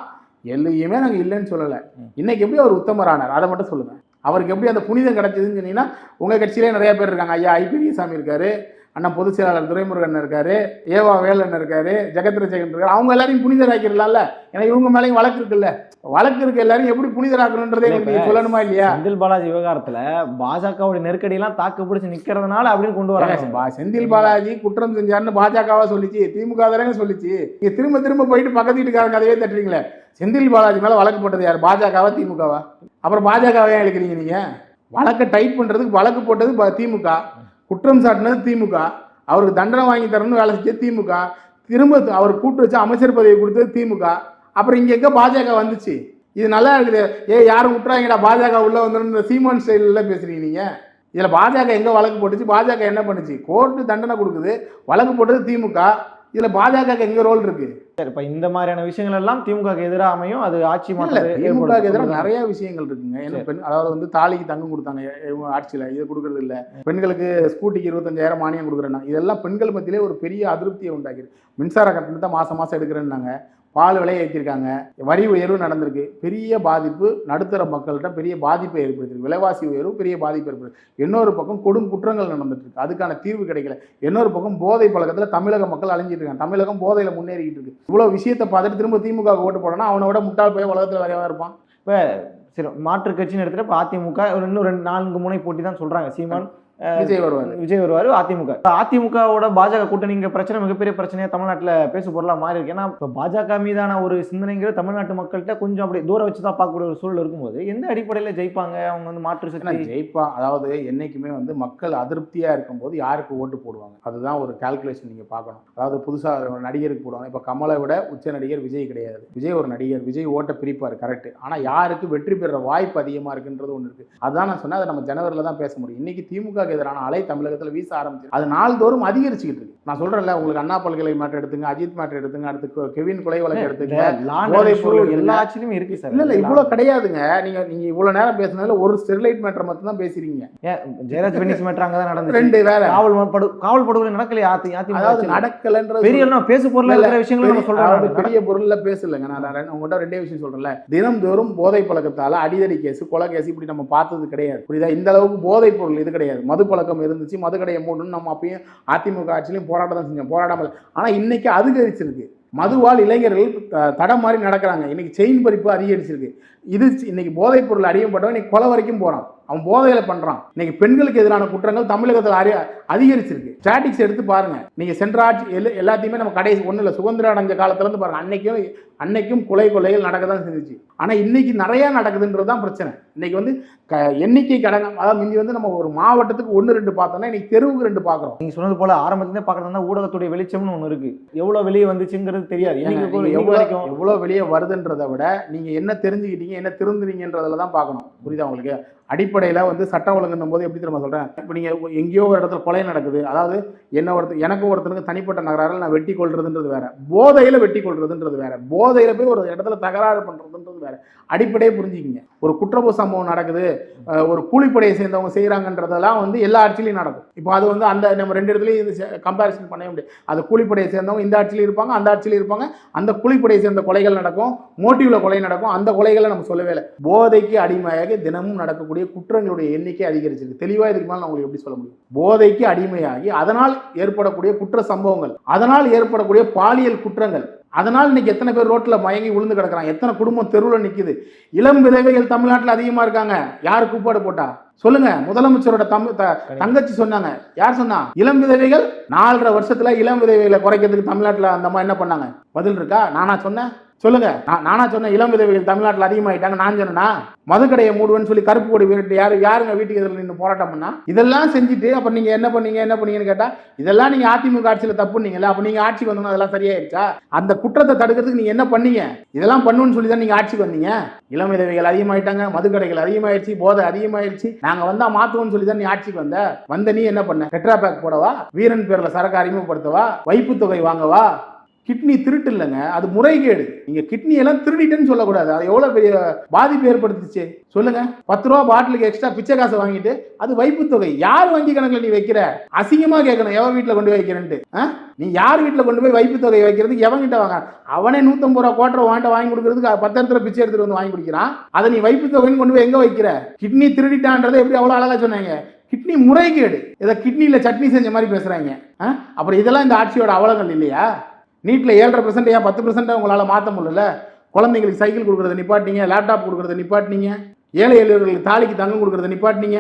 எல்லையுமே நாங்கள் இல்லைன்னு சொல்லலை. இன்னைக்கு எப்படி அவர் உத்தமரானார்? அதை மட்டும் சொல்லுங்க. அவருக்கு எப்படி அந்த புனிதம் கிடைச்சதுன்னு சொன்னீங்கன்னா உங்கள் கட்சியிலே நிறைய பேர் இருக்காங்க. ஐயா ஐ பெரியசாமி இருக்காரு. அண்ணன் பொதுச் செயலாளர் துரைமுருகன் இருக்காரு ஏவா வேலன் இருக்காரு ஜெகத்ரஜகன் இருக்காரு. அவங்க எல்லாரையும் புனிதராக்கிடலாம்ல. ஏன்னா இவங்க மேலேயும் வழக்கு இருக்குல்ல. வழக்கு இருக்க எல்லாரையும் எப்படி புனிதராக்கணுன்றதே நீங்க சொல்லணுமா இல்லையா? செந்தில் பாலாஜி விவகாரத்துல பாஜகவுடைய நெருக்கடி எல்லாம் தாக்கு பிடிச்சு நிக்கிறதுனால அப்படின்னு கொண்டு வராங்க. பா- செந்தில் பாலாஜி குற்றம் செஞ்சாருன்னு பாஜகவா சொல்லிச்சு திமுக தானே சொல்லிச்சு. நீங்க திரும்ப திரும்ப போயிட்டு பக்கத்து வீட்டுக்காரங்க கதையே தட்டுறீங்களே. செந்தில் பாலாஜி மேல வழக்கு போட்டது யார் பாஜகவா திமுகவா? அப்புறம் பாஜகவை ஏன் இழுக்கிறீங்க நீங்க? வழக்கை டைட் பண்றதுக்கு வழக்கு போட்டது திமுக. குற்றம் சாட்டினது திமுக. அவருக்கு தண்டனை வாங்கி தரணும்னு வேலை செஞ்சது திமுக. திரும்ப அவர் கூட்டு வச்சு அமைச்சர் பதவி கொடுத்தது திமுக. அப்புறம் இங்கே எங்கே பாஜக வந்துச்சு? இது நல்லா இருக்குது. ஏ யாரும் விட்டுறாங்கடா பாஜக உள்ளே வந்துருந்த சீமான் ஸ்டைலில் பேசுகிறீங்க நீங்கள் இதில் பாஜக எங்கே வழக்கு போட்டுச்சு? பாஜக என்ன பண்ணுச்சு? கோர்ட்டு தண்டனை கொடுக்குது. வழக்கு போட்டது திமுக. இதில் பாஜக எங்கே ரோல் இருக்கு? சரி, இப்ப இந்த மாதிரியான விஷயங்கள் எல்லாம் திமுக எதிராக அமையும் அது ஆட்சி திமுக. எதிராக நிறைய விஷயங்கள் இருக்குங்க. ஏன்னா பெண் அதாவது வந்து தாலிக்கு தங்கம் கொடுத்தாங்க இவங்க ஆட்சியில் இது கொடுக்கறது இல்ல. பெண்களுக்கு ஸ்கூட்டிக்கு இருபத்தஞ்சாயிரம் மானியம் கொடுக்குறேன்னா இதெல்லாம் பெண்கள் மத்தியிலே ஒரு பெரிய அதிருப்தியை உண்டாக்கிருக்கு மின்சார கட்டணத்தை மாசம் மாசம் எடுக்கிறேன்னாங்க. பால் விலையை ஏற்றிருக்காங்க. வரி உயர்வு நடந்திருக்கு. பெரிய பாதிப்பு நடுத்தர மக்கள்கிட்ட பெரிய பாதிப்பை ஏற்படுத்திருக்கு விலைவாசி உயர்வு பெரிய பாதிப்பு ஏற்படுத்தி இன்னொரு பக்கம் கொடும் குற்றங்கள் நடந்துட்டு இருக்கு அதுக்கான தீர்வு கிடைக்கல. இன்னொரு பக்கம் போதை பழக்கத்தில் தமிழக மக்கள் அழிஞ்சிட்டு இருக்காங்க. தமிழகம் போதையில் முன்னேறிக்கிட்டு இருக்கு. இவ்வளோ விஷயத்தை பார்த்துட்டு திரும்ப திமுக ஓட்டு போடணும் அவனை விட முட்டாள் போய் உலகத்தில் வேறையாக இருப்பான். இப்போ சரி மாற்று கட்சின்னு எடுத்துகிட்டு இப்போ அதிமுக ஒரு இன்னும் ரெண்டு நான்கு முனை போட்டி தான் சொல்கிறாங்க சீமான் விஜய் வருவார். விஜய் வருவாரு அதிமுக. அதிமுகவோட பாஜக கூட்டணிங்க பிரச்சனை மிகப்பெரிய பிரச்சனையா தமிழ்நாட்டுல பேசு பொருளா மாறி இருக்கு. ஏன்னா இப்ப பாஜக மீதான ஒரு சிந்தனைங்கிறது தமிழ்நாட்டு மக்கள்கிட்ட கொஞ்சம் அப்படி தூரம் வச்சு தான் பார்க்கக்கூடிய ஒரு சூழல் இருக்கும்போது எந்த அடிப்படையில ஜெயிப்பாங்க? அவங்க வந்து மாற்று சக்தி ஜெயிப்பா அதாவது என்னைக்குமே வந்து மக்கள் அதிருப்தியா இருக்கும்போது யாருக்கு ஓட்டு போடுவாங்க? அதுதான் ஒரு கால்குலேஷன் நீங்க பார்க்கணும். அதாவது புதுசா ஒரு நடிகருக்கு போடுவாங்க. இப்போ கமலை விட உச்ச நடிகர் விஜய் கிடையாது. விஜய் ஒரு நடிகர். விஜய் ஓட்டை பிரிப்பார் கரெக்ட் ஆனா யாருக்கு வெற்றி பெற வாய்ப்பு அதிகமா இருக்குன்றது ஒன்று இருக்கு. அதான் நான் சொன்னேன் அதை நம்ம ஜனவரில தான் பேச முடியும். இன்னைக்கு திமுக எதிரான அலை தமிழகத்துல வீச ஆரம்பிச்சு அது நாள்தோறும் அதிகரிச்சுக்கிட்டு இருக்கு. நான் சொல்றேன்ல உங்களுக்கு அண்ணா பல்கலை மேட்டர் எடுத்துங்க அஜித் மேட்டர் எடுத்துங்க அடுத்து கெவின் கொலை வழக்கு எடுத்துங்க போதைப் பொருள் பொருள் எல்லா ஆட்சியிலுமே இருக்கு சார். இல்ல இல்ல இவ்வளவு கிடையாதுங்க. நீங்க நீங்க இவ்வளவு நேரம் பேசுனதுல ஒரு ஸ்டெர்லைட் மேட்டர் மட்டும் தான் பேசுறீங்க ஜெயராஜ் பெனிஸ் மேட்டர் அங்கதான் நடந்துச்சு. ரெண்டு வேற காவல் படு காவல் படுகொலை நடக்கலையா அதி அதிமுக அதாவது? நடக்கலன்றது பெரிய பேசு பொருளா விஷயங்களை நம்ம சொல்றோம் பெரிய பொருள்ல பேசலங்க. நான் நான் உங்கள்கிட்ட ரெண்டே விஷயம் சொல்றேன்ல. தினம்தோறும் போதை பழக்கத்தால அடிதடி கேஸ் கொலை கேஸ் இப்படி நம்ம பார்த்தது கிடையாது. புரியுதா? இந்த அளவுக்கு போதை பொருள் இது கிடையாது. மது பழக்கம் இருந்துச்சு மதுக்கடையை கடையை மூடணும் நம்ம அப்பயும் அதிமுக ஆட்சியிலையும் போராட்டம் தான் செஞ்சோம் போராடாமல் ஆனால் இன்னைக்கு அதிகரிச்சிருக்கு. மதுவால் இளைஞர்கள் த- தடம் மாதிரி நடக்கிறாங்க. இன்னைக்கு செயின் பறிப்பு அதிகரிச்சிருக்கு. இது இன்றைக்கி இன்னைக்கு போதைப் பொருள் அடியப்பட்டவன் இன்னைக்கு கொலை வரைக்கும் போறான். அவன் போதையில பண்றான். இன்னைக்கு பெண்களுக்கு எதிரான குற்றங்கள் தமிழகத்தில் அறி அதிகரிச்சிருக்கு. ஸ்டாட்டிக்ஸ் எடுத்து பாருங்க. நீங்க சென்ற ஆட்சி எல்லா எல்லாத்தையுமே நம்ம கடைசி ஒன்றும் இல்லை சுதந்திரம் அடைஞ்ச காலத்துல இருந்து பாருங்க. அன்னைக்கும் கொலை கொலைகள் நடக்க தான் செஞ்சுச்சு. ஆனா இன்னைக்கு நிறைய நடக்குதுன்றது தான் பிரச்சனை. இன்னைக்கு வந்து க எண்ணிக்கை கடங்க அதாவது முந்தி வந்து நம்ம ஒரு மாவட்டத்துக்கு ஒன்று ரெண்டு பார்த்தோம்னா இன்னைக்கு தெருவுக்கு ரெண்டு பார்க்குறோம். நீங்க சொன்னது போல ஆரம்பத்திலே பாக்குறதா ஊடகத்துடைய வெளிச்சம்னு ஒண்ணு இருக்கு. எவ்வளவு வெளியே வந்துச்சுங்கிறது தெரியாது. வரைக்கும்? எவ்வளவு வெளியே வருதுன்றதை விட நீங்க என்ன தெரிஞ்சுக்கிட்டீங்க என்ன திருந்துறீங்கன்றதுல தான் பார்க்கணும். புரியுதா உங்களுக்கு? அடிப்படையில வந்து சட்டம் ஒழுங்குன்னும் போது எப்படி தெரியுமா சொல்றேன்? இப்போ நீங்க எங்கேயோ ஒரு இடத்துல கொலை நடக்குது. அதாவது என்ன ஒருத்தர் எனக்கும் ஒருத்தனுக்கு தனிப்பட்ட நகராறில் நான் வெட்டி கொள்றதுன்றது வேற. போதையில வெட்டி கொள்றதுன்றது வேற போதையில் போய் ஒரு இடத்துல தகராறு பண்ணுறதுன்றது வேறு. அடிப்படையே புரிஞ்சுக்கிங்க. ஒரு குற்றப்பு சம்பவம் நடக்குது ஒரு கூலிப்படையை சேர்ந்தவங்க செய்கிறாங்கன்றதெல்லாம் வந்து எல்லா ஆட்சிலையும் நடக்கும். இப்போ அது வந்து அந்த நம்ம ரெண்டு இடத்துலையும் இது கம்பேரிசன் பண்ணவே முடியாது. அது கூலிப்படையை சேர்ந்தவங்க இந்த ஆட்சியிலையும் இருப்பாங்க அந்த ஆட்சியிலையும் இருப்பாங்க. அந்த கூலிப்படையை சேர்ந்த கொலைகள் நடக்கும் மோட்டிவில் கொலை நடக்கும். அந்த கொலைகளை நம்ம சொல்லவே இல்லை. போதைக்கு அடிமையாகி தினமும் நடக்கக்கூடிய குற்றங்களுடைய எண்ணிக்கை அதிகரிச்சிருக்கு. தெளிவாக இதுக்கு மேலே நான் உங்களுக்கு எப்படி சொல்ல முடியும்? போதைக்கு அடிமையாகி அதனால் ஏற்படக்கூடிய குற்ற சம்பவங்கள் அதனால் ஏற்படக்கூடிய பாலியல் குற்றங்கள் அதனால் இன்னைக்கு எத்தனை பேர் ரோட்ல மயங்கி விழுந்து கிடக்குறாங்க? எத்தனை குடும்பம் தெருவில் நிக்குது? இளம் விதவைகள் தமிழ்நாட்டில் அதிகமா இருக்காங்க. யார் கூப்பாடு போட்டா? சொல்லுங்க. முதலமைச்சரோட தம் தங்கச்சி சொன்னாங்க. யார் சொன்னா? இளம் விதவைகள்? நாலரை வருஷத்துல இளம் விதவைகளை குறைக்கிறதுக்கு தமிழ்நாட்டுல அந்த மாதிரி என்ன பண்ணாங்க? பதில் இருக்கா? நானா சொன்னேன். சொல்லுங்க. நான் நானா சொன்னேன் இளம் விதவைகள் தமிழ்நாட்டில் அதிகமாயிட்டாங்க நான் சொன்னேன்னா மதுக்கடையை மூடுவேன்னு சொல்லி கருப்பு கொடி வீட்டு யாரு யாருங்க வீட்டுக்கு எதிரில் நின்று போராட்டம் பண்ணா? இதெல்லாம் செஞ்சுட்டு அப்ப நீங்க என்ன பண்ணீங்க என்ன பண்ணீங்கன்னு கேட்டா இதெல்லாம் நீங்க அதிமுக ஆட்சியில தப்புனீங்கல்ல அப்ப நீங்க ஆட்சிக்கு வந்தோம்னா அதெல்லாம் சரியாயிருச்சா? அந்த குற்றத்தை தடுக்கிறதுக்கு நீங்க என்ன பண்ணீங்க? இதெல்லாம் பண்ணுன்னு சொல்லி தான் நீங்க ஆட்சிக்கு வந்தீங்க. இளம் விதவைகள் அதிகமாயிட்டாங்க மதுக்கடைகள் அதிகமாயிருச்சு போதை அதிகமாயிருச்சு. நாங்க வந்தா மாத்துவோம்னு சொல்லி தான் நீ ஆட்சிக்கு வந்த. வந்த நீ என்ன பண்ண? டெட்ரா பேக் போடவா? வீரன் பேர்ல சரக்கு அறிமுகப்படுத்தவா? வைப்பு தொகை வாங்கவா? கிட்னி திருட்டு இல்லைங்க அது முறைகேடு. நீங்க கிட்னி எல்லாம் திருடிட்டேன்னு சொல்லக்கூடாது. அது எவ்வளவு பெரிய பாதிப்பு ஏற்படுத்துச்சு? சொல்லுங்க. பத்து ரூபா பாட்டிலுக்கு எக்ஸ்ட்ரா பிச்சை காசு வாங்கிட்டு அது வைப்பு தொகை. யார் வங்கி கணக்குல நீ வைக்கிற? அசிங்கமா கேட்கணும். எவன் வீட்டுல கொண்டு போய் வைக்கிறேன்ட்டு. ஆ? நீ யார் வீட்டுல கொண்டு போய் வைப்பு தொகை வைக்கிறதுக்கு எவன் கிட்ட வாங்க அவனே நூத்தம்பது ரூபா கோட்டரை வாங்கிட்டு வாங்கி கொடுக்கறதுக்கு பத்தாயிரத்துல பிச்சை எடுத்துட்டு வந்து வாங்கி குடிக்கிறான். அதை நீ வைப்பு தொகைன்னு கொண்டு போய் எங்க வைக்கிற? கிட்னி திருடிட்டான்றதை எப்படி அவ்வளவு அழகா சொன்னாங்க? கிட்னி முறைகேடு. இதை கிட்னியில் சட்னி செஞ்ச மாதிரி பேசுகிறாங்க அப்புறம் இதெல்லாம் இந்த ஆட்சியோட அவலங்கள் இல்லையா? நீட்டில் ஏழரை பர்சன்ட் ஏன் பத்து பர்சன்ட்டாக உங்களால் மாற்ற முடியல? குழந்தைங்களுக்கு சைக்கிள் கொடுக்குறத நிப்பாட்டினீங்க லேப்டாப் கொடுக்குறத நிப்பாட்டினீங்க ஏழை எளியவர்களுக்கு தாலிக்கு தங்கம் கொடுக்குறத நிப்பாட்டினீங்க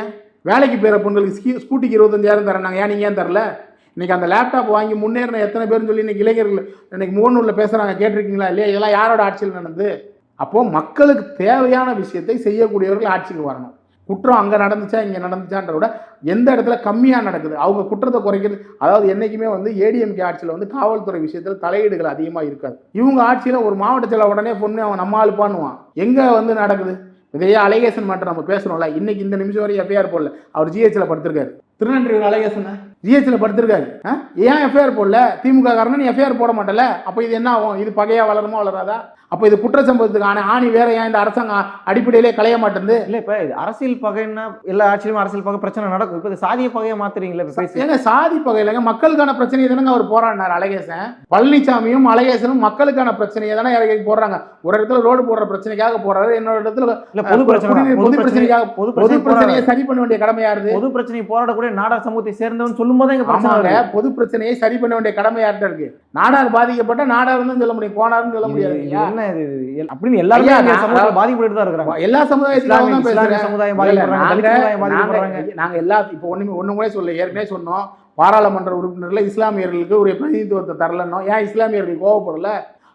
வேலைக்கு போகிற பொண்களுக்கு ஸ்கீ ஸ்கூட்டிக்கு இருபத்தஞ்சாயிரம் தரேன் ஏன் நீங்கள் ஏன் தரல? இன்றைக்கி அந்த லேப்டாப் வாங்கி முன்னேறின எத்தனை பேர்னு சொல்லி இன்றைக்கி இளைஞர்கள் இன்றைக்கி முகநூலில் பேசுகிறாங்க கேட்டிருக்கீங்களா இல்லையா? இதெல்லாம் யாரோட ஆட்சியில் நடந்து அப்போது மக்களுக்கு தேவையான விஷயத்தை செய்யக்கூடியவர்கள் ஆட்சிக்கு வரணும். குற்றம் அங்கே நடந்துச்சா இங்கே நடந்துச்சான்ற விட எந்த இடத்துல கம்மியாக நடக்குது அவங்க குற்றத்தை குறைக்கிறது அதாவது என்றைக்குமே வந்து ஏடிஎம்கே ஆட்சியில் வந்து காவல்துறை விஷயத்தில் தலையீடுகள் அதிகமாக இருக்காது. இவங்க ஆட்சியில் ஒரு மாவட்ட செயலர் உடனே பொண்ணு அவன் நம்ம ஆள் பண்ணுவான் எங்கே வந்து நடக்குது? இதையே அலைகேசன் மட்டும் நம்ம பேசுகிறோம்ல இன்னைக்கு இந்த நிமிஷம் வரையும் எஃப்ஐஆர் போடல அவர் ஜிஹெச்சில் படுத்திருக்காரு. திருநன்றி அலைகேசன் ஜிஹெச்சில் படுத்திருக்காரு? ஏன் எஃப்ஐஆர் போடல? திமுக காரன் நீ எஃப்ஐஆர் போட மாட்டல? அப்போ இது என்ன ஆகும்? இது பகையாக வளருமா வளராதா? அப்போ இது குற்றச்சம்பவத்துக்கான ஆணி வேற ஏன் இந்த அரசாங்கம் அடிப்படையிலே களைய மாட்டேங்குது? இல்ல இப்ப இது அரசியல் பகைன்னா எல்லா ஆட்சியிலும் அரசியல் பகை பிரச்சனை நடக்கும். இப்ப இது சாதிய பகையை மாத்துறீங்களா ஏங்க சாதி பகையிலங்க மக்களுக்கான பிரச்சனையை தானங்க அவர் போராடினார் அழகேசன். பழனிசாமியும் அழகேசனும் மக்களுக்கான பிரச்சனையை தானே இறக்கி போடுறாங்க. ஒரு இடத்துல ரோடு போடுற பிரச்சனைக்காக போறாரு இன்னொரு இடத்துல பொது பிரச்சனை தான். பொது பொது பிரச்சனை பிரச்சனைக்காக பொது பொது பிரச்சனை பிரச்சனையை சரி பண்ண வேண்டிய கடமை யாருது பொது பிரச்சனை போராடக்கூடிய நாடார் சமூகத்தை சேர்ந்தவன் சொல்லும் போதே இங்க பிரச்சனை. பொது பிரச்சனையை சரி பண்ண வேண்டிய கடமை யார்கிட்ட இருக்கு. நாடார் பாதிக்கப்பட்ட நாடார் தான் சொல்ல முடியும் கோனார்னு சொல்ல முடியாது? என்ன இது? அப்படின்னு எல்லாருமே பாதிக்கப்பட்டு தான் இருக்கிறாங்க. எல்லா சமுதாயத்திலும் சமுதாயம் பாதிக்கப்படுறாங்க சமுதாயம் பாதிக்கப்படுறாங்க எல்லா இப்போ ஒண்ணுமே ஒண்ணு கூட சொல்ல ஏற்கனவே சொன்னோம். பாராளுமன்ற உறுப்பினர்ல இஸ்லாமியர்களுக்கு ஒரு பிரதிநிதித்துவத்தை தரலன்னோம். ஏன் இஸ்லாமியர்கள் கோவப்படல?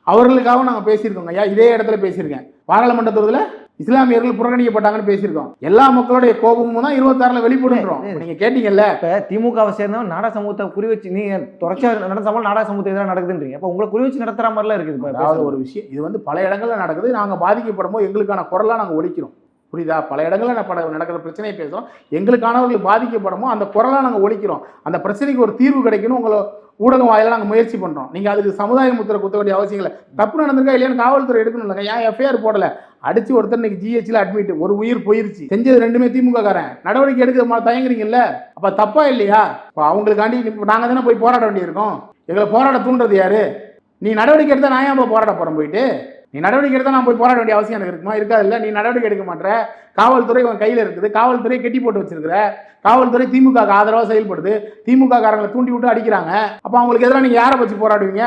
அவர்களுக்காகவும் நாங்க பேசியிருக்கோங்க ஐயா. இதே இடத்துல பேசியிருக்கேன். பாராளுமன்ற தொகுதியில் இஸ்லாமியர்கள் புறக்கணிக்கப்பட்டாங்கன்னு பேசியிருக்கோம். எல்லா மக்களுடைய கோபமும் தான் இருபத்தாறுல வெளிப்படுன்றோம். இப்ப நீங்க கேட்டீங்கல்ல? இப்ப திமுகவை சேர்ந்தவன் நாடா சமூகத்தை குறி வச்சு நீங்க தொடர்ச்சியா நடந்த சம்பளம் நாடா சமூகத்தை எதிராக நடக்குதுன்றீங்க. அப்ப உங்களை குறி வச்சு நடத்துற மாதிரிலாம் இருக்குது அதாவது. ஒரு விஷயம் இது வந்து பல இடங்கள்ல நடக்குது. நாங்க பாதிக்கப்படும் போது எங்களுக்கான குரலா நாங்க ஒழிக்கிறோம். புரியுதா? பல இடங்களில் நான் பட- நடக்கிற பிரச்சனையை பேசுகிறோம் எங்களுக்கானவர்கள் பாதிக்கப்படமோ அந்த குரலாக நாங்கள் ஒழிக்கிறோம். அந்த பிரச்சனைக்கு ஒரு தீர்வு கிடைக்கணும் உங்களை ஊடகம் வாயில நாங்கள் முயற்சி பண்ணுறோம் நீங்கள் அதுக்கு சமுதாய முத்திரை குத்த வேண்டிய அவசியம் இல்லை. தப்பு நடந்திருக்கா இல்லையான்னு காவல்துறை எடுக்கணும் இல்லைங்க. ஏன் எஃப்ஐஆர் போடல? அடிச்சு ஒருத்தர் இன்னைக்கு ஜிஹெச்ல அட்மிட் ஒரு உயிர் போயிருச்சு. செஞ்சது ரெண்டுமே திமுக காரன் நடவடிக்கை எடுக்க மாதிரி தயங்குறீங்கல்ல அப்போ தப்பா இல்லையா? இப்போ அவங்களுக்காண்டி நாங்கள் தானே போய் போராட வேண்டியிருக்கோம். எங்களை போராட தூண்டுறது யாரு? நீ நடவடிக்கை எடுத்தால் நான் ஏன் போராட போகிறோம் போயிட்டு? நீ நடவடிக்கை எடுத்தால் நான் போய் போராட வேண்டிய அவசியம் எனக்கு இருக்குமா? இருக்காது இல்லை. நீ நடவடிக்கை எடுக்க மாட்டேற காவல்துறை உன் கையில் இருக்குது. காவல்துறை கெட்டி போட்டு வச்சிருக்கிற. காவல்துறை திமுக ஆதரவாக செயல்படுது. திமுக காரங்களை தூண்டி விட்டு அடிக்கிறாங்க. அப்போ அவங்களுக்கு எதிராக நீங்கள் யாரை வச்சு போராடுவீங்க?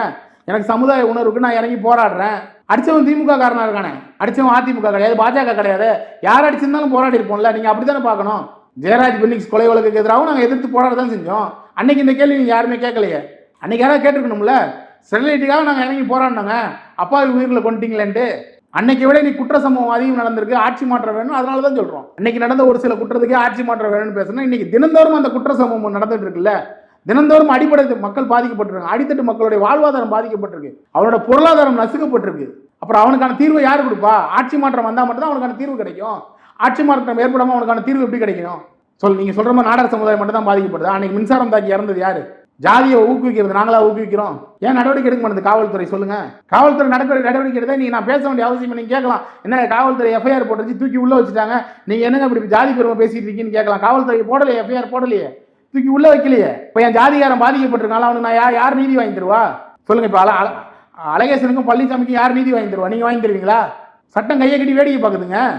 எனக்கு சமுதாய உணர்வுக்கு நான் இறங்கி போராடுறேன். அடித்தவன் திமுக காரனாக இருக்கானே. அடித்தவன் அதிமுக கிடையாது பாஜக கிடையாது. யார் அடிச்சிருந்தாலும் போராடி இருப்போம்ல. நீங்கள் அப்படி தானே பார்க்கணும்? ஜெயராஜ் பென்னிக்ஸ் கொலை வழக்குக்கு எதிராகவும் நாங்கள் எதிர்த்து போராட தான் செஞ்சோம். அன்னைக்கு இந்த கேள்வி நீங்கள் யாருமே கேட்கலையே. அன்னைக்கு யாராவது கேட்டிருக்கணும்ல? ஸ்டெர்லைட்டுக்காக நாங்கள் இறங்கி போராடினாங்க. அப்பாவி உயிர்களை கொண்டுட்டீங்களேன்ட்டு அன்னைக்கு விட நீ குற்ற சம்பவம் அதிகம் நடந்திருக்கு. ஆட்சி மாற்றம் வேணும் அதனால தான் சொல்கிறோம் அன்னைக்கு நடந்த ஒரு சில குற்றத்துக்கே ஆட்சி மாற்றம் வேணும்னு பேசுனா இன்னைக்கு தினந்தோறும் அந்த குற்ற சம்பவம் நடந்துட்டு இருக்குல்ல. தினந்தோறும் அடிப்படை மக்கள் பாதிக்கப்பட்டிருக்காங்க. அடித்தட்டு மக்களுடைய வாழ்வாதாரம் பாதிக்கப்பட்டிருக்கு. அவனோட பொருளாதாரம் நசுக்கப்பட்டிருக்கு. அப்புறம் அவனுக்கான தீர்வை யார் கொடுப்பா? ஆட்சி மாற்றம் வந்தால் மட்டும்தான் அவனுக்கான தீர்வு கிடைக்கும். ஆட்சி மாற்றம் ஏற்படாமல் அவனுக்கான தீர்வு எப்படி கிடைக்கும் சொல் நீங்கள் சொல்கிற மாதிரி நாடக சமுதாயம் மட்டும் தான் பாதிக்கப்படுது. அன்னைக்கு மின்சாரம் தாக்கி இறந்தது யார்? ஜாதியை ஊக்குவிக்கிறது நாங்களா ஊக்குவிக்கிறோம். ஏன் நடவடிக்கை எடுக்க மாட்டேது காவல்துறை? சொல்லுங்க. காவல்துறை நடவடிக்கை நடவடிக்கை எடுத்தா நீங்க நான் பேச வேண்டிய அவசியம் நீங்க கேட்கலாம். என்ன காவல்துறை எஃப்ஐஆர் போட்டுச்சு தூக்கி உள்ள வச்சுட்டாங்க. நீங்க என்னங்க இப்படி ஜாதி பெருமை பேசிட்டு இருக்கீங்கன்னு கேட்கலாம். காவல்துறை போடலையே எஃப்ஐஆர் போடலையே. தூக்கி உள்ள வைக்கலையே. இப்போ என் ஜாதிகாரம் பாதிக்கப்பட்டிருக்காங்களா அவனுக்கு நான் யார் யார் நீதி வாங்கி தருவா? சொல்லுங்க இப்போ அல அல- அழகேசனுக்கும் பழனிசாமிக்கும் யார் நீதி வாங்கி தருவா? நீங்க வாங்கி தருவீங்களா? சட்டம் கையை கட்டி வேடிக்கை பார்க்குதுங்க.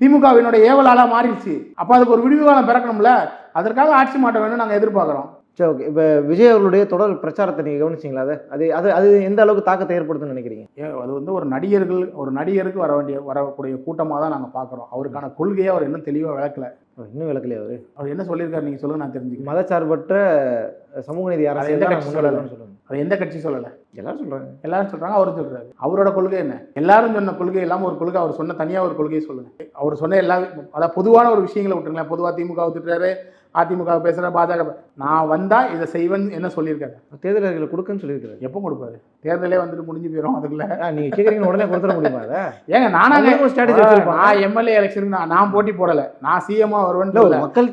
திமுகவினுடைய ஏவலாளா மாறிடுச்சு. அப்போ அதுக்கு ஒரு விடிவு காலம் பிறக்கணும்ல. அதற்காக ஆட்சி மாற்றம் வேணும் நாங்கள் எதிர்பார்க்குறோம். சரி ஓகே இப்போ விஜய் அவர்களுடைய தொடர் பிரச்சாரத்தை நீங்க கவனிச்சிங்களா அதை? அது அது அது எந்த அளவுக்கு தாக்கத்தை ஏற்படுத்தும்னு நினைக்கிறீங்க? அது வந்து ஒரு நடிகர்கள் ஒரு நடிகருக்கு வர வேண்டிய வரக்கூடிய கூட்டமாக தான் நாங்கள் பார்க்குறோம். அவருக்கான கொள்கையை அவர் இன்னும் தெளிவாக விளக்கல. இன்னும் விளக்கலையா அவரு? அவர் என்ன சொல்லியிருக்காரு நீங்கள் சொல்லுங்க நான் தெரிஞ்சுக்கிறேன். மதச்சார்பற்ற சமூக நீதி அரசியல் எந்த கட்சி வரும்னு சொல்லுவாங்க அது எந்த கட்சி சொல்லலை? எல்லாரும் சொல்றாங்க. எல்லாரும் சொல்கிறாங்க அவர் சொல்கிறாரு அவரோட கொள்கை என்ன? எல்லாரும் சொன்ன கொள்கை இல்லாமல் ஒரு கொள்கை அவர் சொன்ன தனியாக ஒரு கொள்கையை சொல்லுங்க. அவர் சொன்ன எல்லா அதாவது பொதுவான ஒரு விஷயங்களை விட்டுருங்களேன். பொதுவாக திமுக திட்டுறாரு அதிமுக பேசுகிற பாஜக நான் வந்தால் இதை செய்வேன்னு என்ன சொல்லியிருக்காரு தேர்தல் அறிக்கையில கொடுக்குன்னு சொல்லியிருக்காரு எப்போ கொடுப்பாரு தேர்தலே வந்துட்டு முடிஞ்சு போயிடும் அதுக்குள்ள ஆ, நீங்க கேக்குறீங்க உடனே கொடுத்துட முடியுமா ஏங்க நானாங்க அவங்களுக்கும் strategy வச்சிருப்பாங்க. நான் எம்எல்ஏ எலெக்ஷனுக்கு நான் நான் போட்டி போடல நான் சிஎம்மா வருவேன்னு இல்ல ஒரு சொல்லல. மக்கள்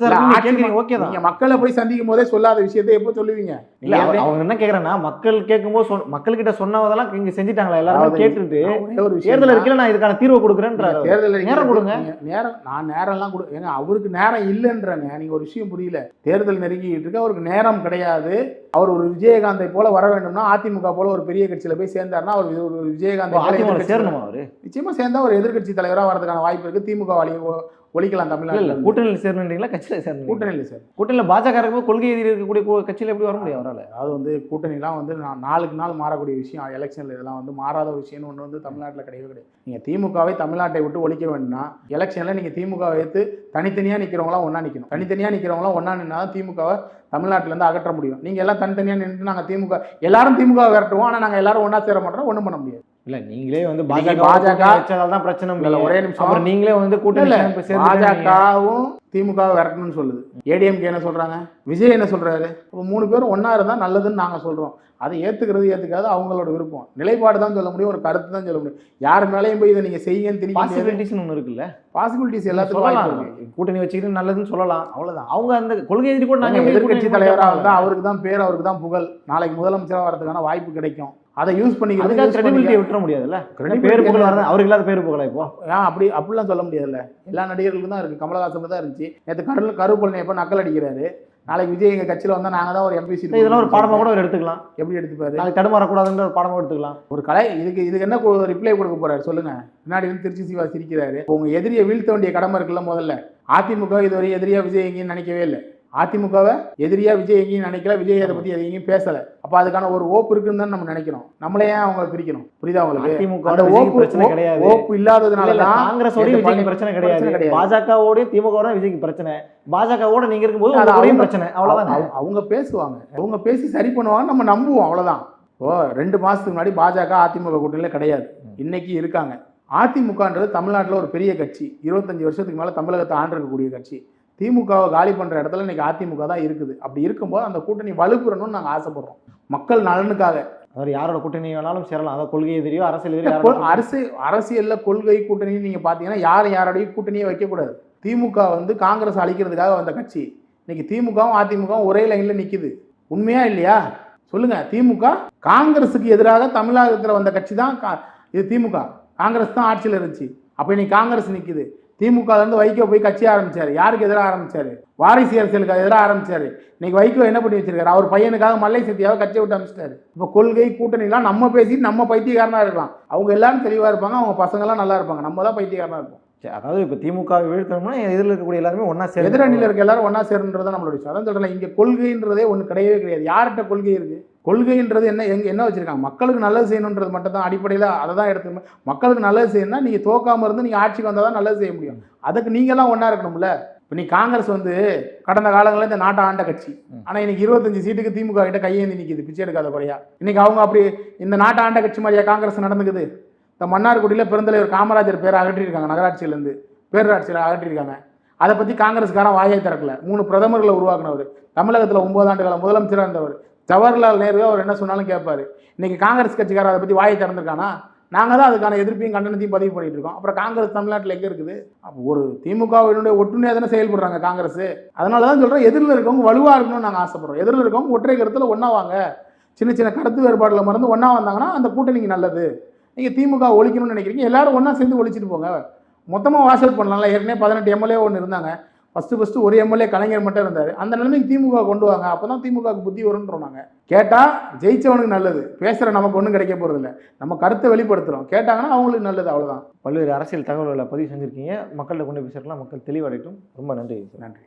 ஓகே தான் நீங்க மக்களை போய் சந்திக்கும் போதே சொல்லாத விஷயத்தை எப்போ சொல்லுவீங்க இல்ல அவங்க என்ன கேக்குறேன்னா மக்கள் கேட்கும்போது சொன்ன மக்கள்கிட்ட சொன்னதெல்லாம் இங்க செஞ்சுட்டாங்களா எல்லாருமே கேட்டுட்டு நான் ஒரே ஒரு தேர்தல். அறிக்கையில நான் இதுக்கான தீர்வு கொடுக்குறேன்றாரு அவர். தேர்தல் நேரம் கொடுங்க. நேரம் நான் நேரம்லாம் கொடு ஏங்க அவருக்கு நேரம் இல்லைன்றங்க நீங்க ஒரு விஷயம் புரியல தேர்தல் நெருங்கிட்டு இருக்கு. அவருக்கு நேரம் கிடையாது. அவர் ஒரு விஜயகாந்தை போல வர வேண்டும்னா அதிமுக போல ஒரு பெரிய கட்சியில போய் சேர்ந்தாருன்னா அவர் ஒரு விஜயகாந்தை சேரணுமா அவரு? நிச்சயமா சேர்ந்தா ஒரு எதிர்க்கட்சி தலைவரா வரதுக்கான வாய்ப்பு இருக்கு. திமுக ஒழிக்கலாம் இல்ல இல்ல. கூட்டணியில் சேரணுன்றீங்களா? கட்சியில சேரணும் கூட்டணி இல்லை சார் கூட்டணியில பாஜக இருக்கும்போது கொள்கை எதிரி இருக்கக்கூடிய கட்சியில எப்படி வர முடியும் அவரால? அதாவது வந்து கூட்டணிலாம் வந்து நான் நாளுக்கு நாள் மாறக்கூடிய விஷயம். எலெக்ஷனில் இதெல்லாம் வந்து மாறாத விஷயம்னு ஒன்று வந்து தமிழ்நாட்டில் கிடையவே கிடையாது. நீங்கள் திமுகவை தமிழ்நாட்டை விட்டு ஒழிக்க வேண்டும்னா எலெக்ஷனில் நீங்கள் திமுகவை எடுத்து தனித்தனியாக நிற்கிறவங்களாம் ஒன்றா நிற்கணும் தனித்தனியாக நிற்கிறவங்களாம் ஒன்றா நின்னா தான் திமுகவை தமிழ்நாட்டிலேருந்து அகற்ற முடியும். நீங்கள் எல்லாம் தனித்தனியாக நின்று நாங்கள் திமுக எல்லாரும் திமுக விரட்டுவோம். ஆனால் நாங்கள் எல்லாரும் ஒன்றா சேர மாட்டோம் ஒன்றும் பண்ண முடியாது. இல்ல நீங்களே வந்து பாஜக பாஜக தான் பிரச்சனை இல்ல, ஒரே நிமிஷம். நீங்களே வந்து கூட்டணி. பாஜகவும் திமுகவை விரட்டணும்னு சொல்லுது. ஏடிஎம்கே என்ன சொல்றாங்க? விஜய் என்ன சொல்றாரு? இப்போ மூணு பேரும் ஒண்ணா இருந்தா நல்லதுன்னு நாங்க சொல்றோம். அதை ஏத்துக்கிறது ஏத்துக்காது அவங்களோட விருப்பம். நிலைப்பாடு தான் சொல்ல முடியும் ஒரு கருத்து தான் சொல்ல முடியும். யார் மேலேயும் போய் இதை நீங்க செய்யுங்கன்னு திணிக்க பாசிபிலிட்டிஸ்னு ஒண்ணு இருக்குல்ல. பாசிபிலிட்டிஸ் எல்லாத்துக்கும் கூட்டணி வச்சுக்கிட்டு நல்லதுன்னு சொல்லலாம். அவ்வளவுதான். அவங்க அந்த கொள்கை எதிரி கூட நாங்க நாங்க எப்படி எதிர்கட்சி தலைவராக போட்டாலும் இருந்தா அவருக்கு தான் பேர் அவருக்கு தான் புகழ். நாளைக்கு முதலமைச்சரா வரதுக்கான வாய்ப்பு கிடைக்கும். அதை யூஸ் பண்ணிக்கிறது கிரெடிபிலிட்டியை விட்டுற முடியாதுல்ல? பேர் புகழ்? வரது அவருக்கு இல்லாத பேர் புகழா இப்போ? ஏன் அப்படி அப்படிலாம் சொல்ல முடியாதுல்ல. எல்லா நடிகர்களுக்கும் தான் இருக்கு. கமலஹாசனுக்கு தான் இருந்துச்சு. நேற்று கரு கருப்பழனி எப்போ நக்கல் அடிக்கிறாரு. நாளைக்கு விஜய் எங்க கட்சியில வந்தா நாங்க தான் ஒரு எம்பி சீட் இதெல்லாம் ஒரு பாடமா கூட அவர் எடுத்துக்கலாம். எப்படி எடுத்துப்பாரு? நாளைக்கு தடுமாறக்கூடாதுன்ற ஒரு பாடமா எடுத்துக்கலாம். ஒரு கலை இதுக்கு இதுக்கு என்ன ரிப்ளை கொடுக்க போறாரு சொல்லுங்க. பின்னாடி இருந்து திருச்சி சிவா சிரிக்கிறாரு. உங்க எதிரியை வீழ்த்த வேண்டிய கடமை இருக்குல்ல முதல்ல. அதிமுக இதுவரை எதிரியா விஜய் எங்கேயும் நினைக்கவே இல்லை. அதிமுகவை எதிரியா விஜய் எங்கேயும் நினைக்கல விஜய் அதை பத்தி எங்கேயும் பேசல. அப்ப அதுக்கான ஒரு ஓப்பு இருக்குன்னு தான் நம்ம நினைக்கிறோம் நம்மளே ஏன் அவங்களை பிரிக்கணும்? புரியுதா உங்களுக்கு? அதிமுக ஓப்பு பிரச்சனை கிடையாது. ஓப்பு இல்லாததுனால இந்த விஜய்க்கு பிரச்சனை கிடையாது. பாஜகவோடய திமுக விஜய்க்கு பிரச்சனை. பாஜகவோட நீங்க இருக்கும்போது அவங்க- பிரச்சனை. அவ்வளவுதான்? அவங்க- அவங்க பேசுவாங்க. அவங்க பேசி சரி பண்ணுவாங்க நம்ம நம்புவோம். அவ்வளவுதான். ஓ ரெண்டு மாசத்துக்கு முன்னாடி பாஜக அதிமுக கூட்டணியில கிடையாது. இன்னைக்கு இருக்காங்க. அதிமுகன்றது தமிழ்நாட்டில் ஒரு பெரிய கட்சி. இருபத்தஞ்சு வருஷத்துக்கு மேலே தமிழகத்தை ஆண்டிருக்கக்கூடிய கட்சி. திமுகவை காலி பண்ற இடத்துல இன்னைக்கு அதிமுக தான் இருக்குது. அப்படி இருக்கும்போது அந்த கூட்டணி வலுப்புறணும்னு நாங்கள் ஆசைப்படுறோம். மக்கள் நலனுக்காக. அவர் யாரோட கூட்டணி வேணாலும் சேரலாம். அதாவது கொள்கை எதிரியோ அரசியல் எதிரியோ அரசு அரசியல்ல கொள்கை கூட்டணி நீங்க பாத்தீங்கன்னா யார் யாரோடையும் கூட்டணியே வைக்கக்கூடாது திமுக வந்து காங்கிரஸ் அழிக்கிறதுக்காக வந்த கட்சி. இன்னைக்கு திமுகவும் அதிமுகவும் ஒரே லைன்ல நிக்குது. உண்மையா இல்லையா? சொல்லுங்க. திமுக காங்கிரஸுக்கு எதிராக தமிழகத்துல வந்த கட்சி தான் இது திமுக. காங்கிரஸ் தான் ஆட்சியில் இருந்துச்சு. அப்ப இன்னைக்கு காங்கிரஸ் நிக்குது. திமுகலேருந்து வைகோ போய் கட்சி ஆரம்பிச்சார். யாருக்கு எதிராக ஆரம்பிச்சாரு? வாரிசு அரசியலுக்கு எதிராக ஆரம்பிச்சார். இன்னைக்கு வைகோ என்ன பண்ணி வச்சிருக்காரு? அவர் பையனுக்காக மல்லை சத்தியாவை கட்சியை விட்டு அனுப்பிச்சிட்டாரு. இப்போ கொள்கை கூட்டணிலாம் நம்ம பேசி நம்ம பைத்தியக்காரனாக இருக்கலாம். அவங்க எல்லாரும் தெளிவாக இருப்பாங்க அவங்க பசங்களாம் நல்லா இருப்பாங்க. நம்ம தான் பைத்தியக்காரனாக இருப்போம். அதாவது இப்ப திமுக வீழ்த்தணும்னா எதிரில் இருக்கக்கூடிய எல்லாருமே ஒன்னா சேர எதிரணியில் இருக்க எல்லாரும் ஒண்ணா சேருன்றது நம்மளுடைய அதான் சொல்றேன் இங்க கொள்கைன்றதே ஒண்ணு கிடையவே கிடையாது. யார்கிட்ட கொள்கை இருக்கு? கொள்கைன்றது என்ன எங்க என்ன வச்சிருக்காங்க? மக்களுக்கு நல்லது செய்யணுன்றது மட்டும் தான் அடிப்படையில் அதை தான் எடுத்து மக்களுக்கு நல்லது செய்யணும்னா நீங்க தோக்காம இருந்து நீங்க ஆட்சிக்கு வந்தால் தான் நல்லது செய்ய முடியும். அதுக்கு நீங்க எல்லாம் ஒண்ணா இருக்கணும்ல. இப்போ நீ காங்கிரஸ் வந்து கடந்த காலங்களில் இந்த நாட்டை ஆண்ட கட்சி. ம். ஆனா இன்னைக்கு இருபத்தஞ்சு சீட்டுக்கு திமுக கிட்ட கையேந்தி நிக்குது பிச்சை எடுக்காத குறையா. இன்னைக்கு அவங்க அப்படி இந்த நாட்டை ஆண்ட கட்சி மாதிரியா காங்கிரஸ் நடந்துக்குது? இந்த மன்னார்குடியில் பெருந்தலைவர் காமராஜர் பேரை அகற்றியிருக்காங்க நகராட்சியிலேருந்து. பேரூராட்சியில் அகற்றியிருக்காங்க. அதை பற்றி காங்கிரஸ்காரன் வாயை திறக்கல. மூணு பிரதமர்களை உருவாக்குனவர். தமிழகத்தில் ஒன்பது ஆண்டுகளை முதலமைச்சராக இருந்தவர். ஜவஹர்லால் நேரு அவர் என்ன சொன்னாலும் கேட்பார். இன்றைக்கி காங்கிரஸ் கட்சிக்காரர் அதை பற்றி வாயை திறந்துருக்கானா? நாங்கள் தான் அதுக்கான எதிர்ப்பையும் கண்டனத்தையும் பதிவு பண்ணிட்டு இருக்கோம் அப்புறம் காங்கிரஸ் தமிழ்நாட்டில் எங்கே இருக்குது? அப்போ ஒரு திமுகவினுடைய ஒற்றுமையாக தானே செயல்படுறாங்க காங்கிரஸ். அதனால தான் சொல்கிறோம் எதிரில் இருக்கவங்க வலுவாக இருக்கணும்னு நாங்கள் ஆசைப்படுறோம். எதிரில் இருக்கவங்க ஒற்றை கருத்தில் ஒன்றா வாங்க. சின்ன சின்ன கருத்து வேறுபாடில் மறந்து ஒன்றா வந்தாங்கன்னா அந்த கூட்டணிக்கு நல்லது. நீங்கள் திமுக ஒழிக்கணும்னு நினைக்கிறீங்க எல்லாரும் ஒன்றா சேர்ந்து ஒழிச்சிட்டு போங்க. மொத்தமாக வாஷ் அவுட் பண்ணலாம்ல. ஏற்கனவே பதினெட்டு எம்எல்ஏ ஒன்று இருந்தாங்க. ஃபஸ்ட்டு ஃபஸ்ட்டு ஒரு எம்எல்ஏ கலைஞர் மட்டும் இருந்தார். அந்த நிலைமைக்கு திமுக கொண்டு வாங்க. அப்போ தான் திமுகவுக்கு புத்தி வரும்ன்றோம் நாங்கள் கேட்டால் ஜெயிச்சவனுக்கு நல்லது. பேசுகிற நமக்கு ஒன்றும் கிடைக்க போகிறதில்ல நம்ம கருத்தை வெளிப்படுத்துகிறோம் கேட்டாங்கன்னா அவங்களுக்கு நல்லது அவ்வளோதான் பல்வேறு அரசியல் தகவல்களை பதிவு செஞ்சிருக்கீங்க. மக்கள்கிட்ட கொண்டு போய் சேர்க்கலாம். மக்கள் தெளிவடையட்டும். ரொம்ப நன்றி. நன்றி.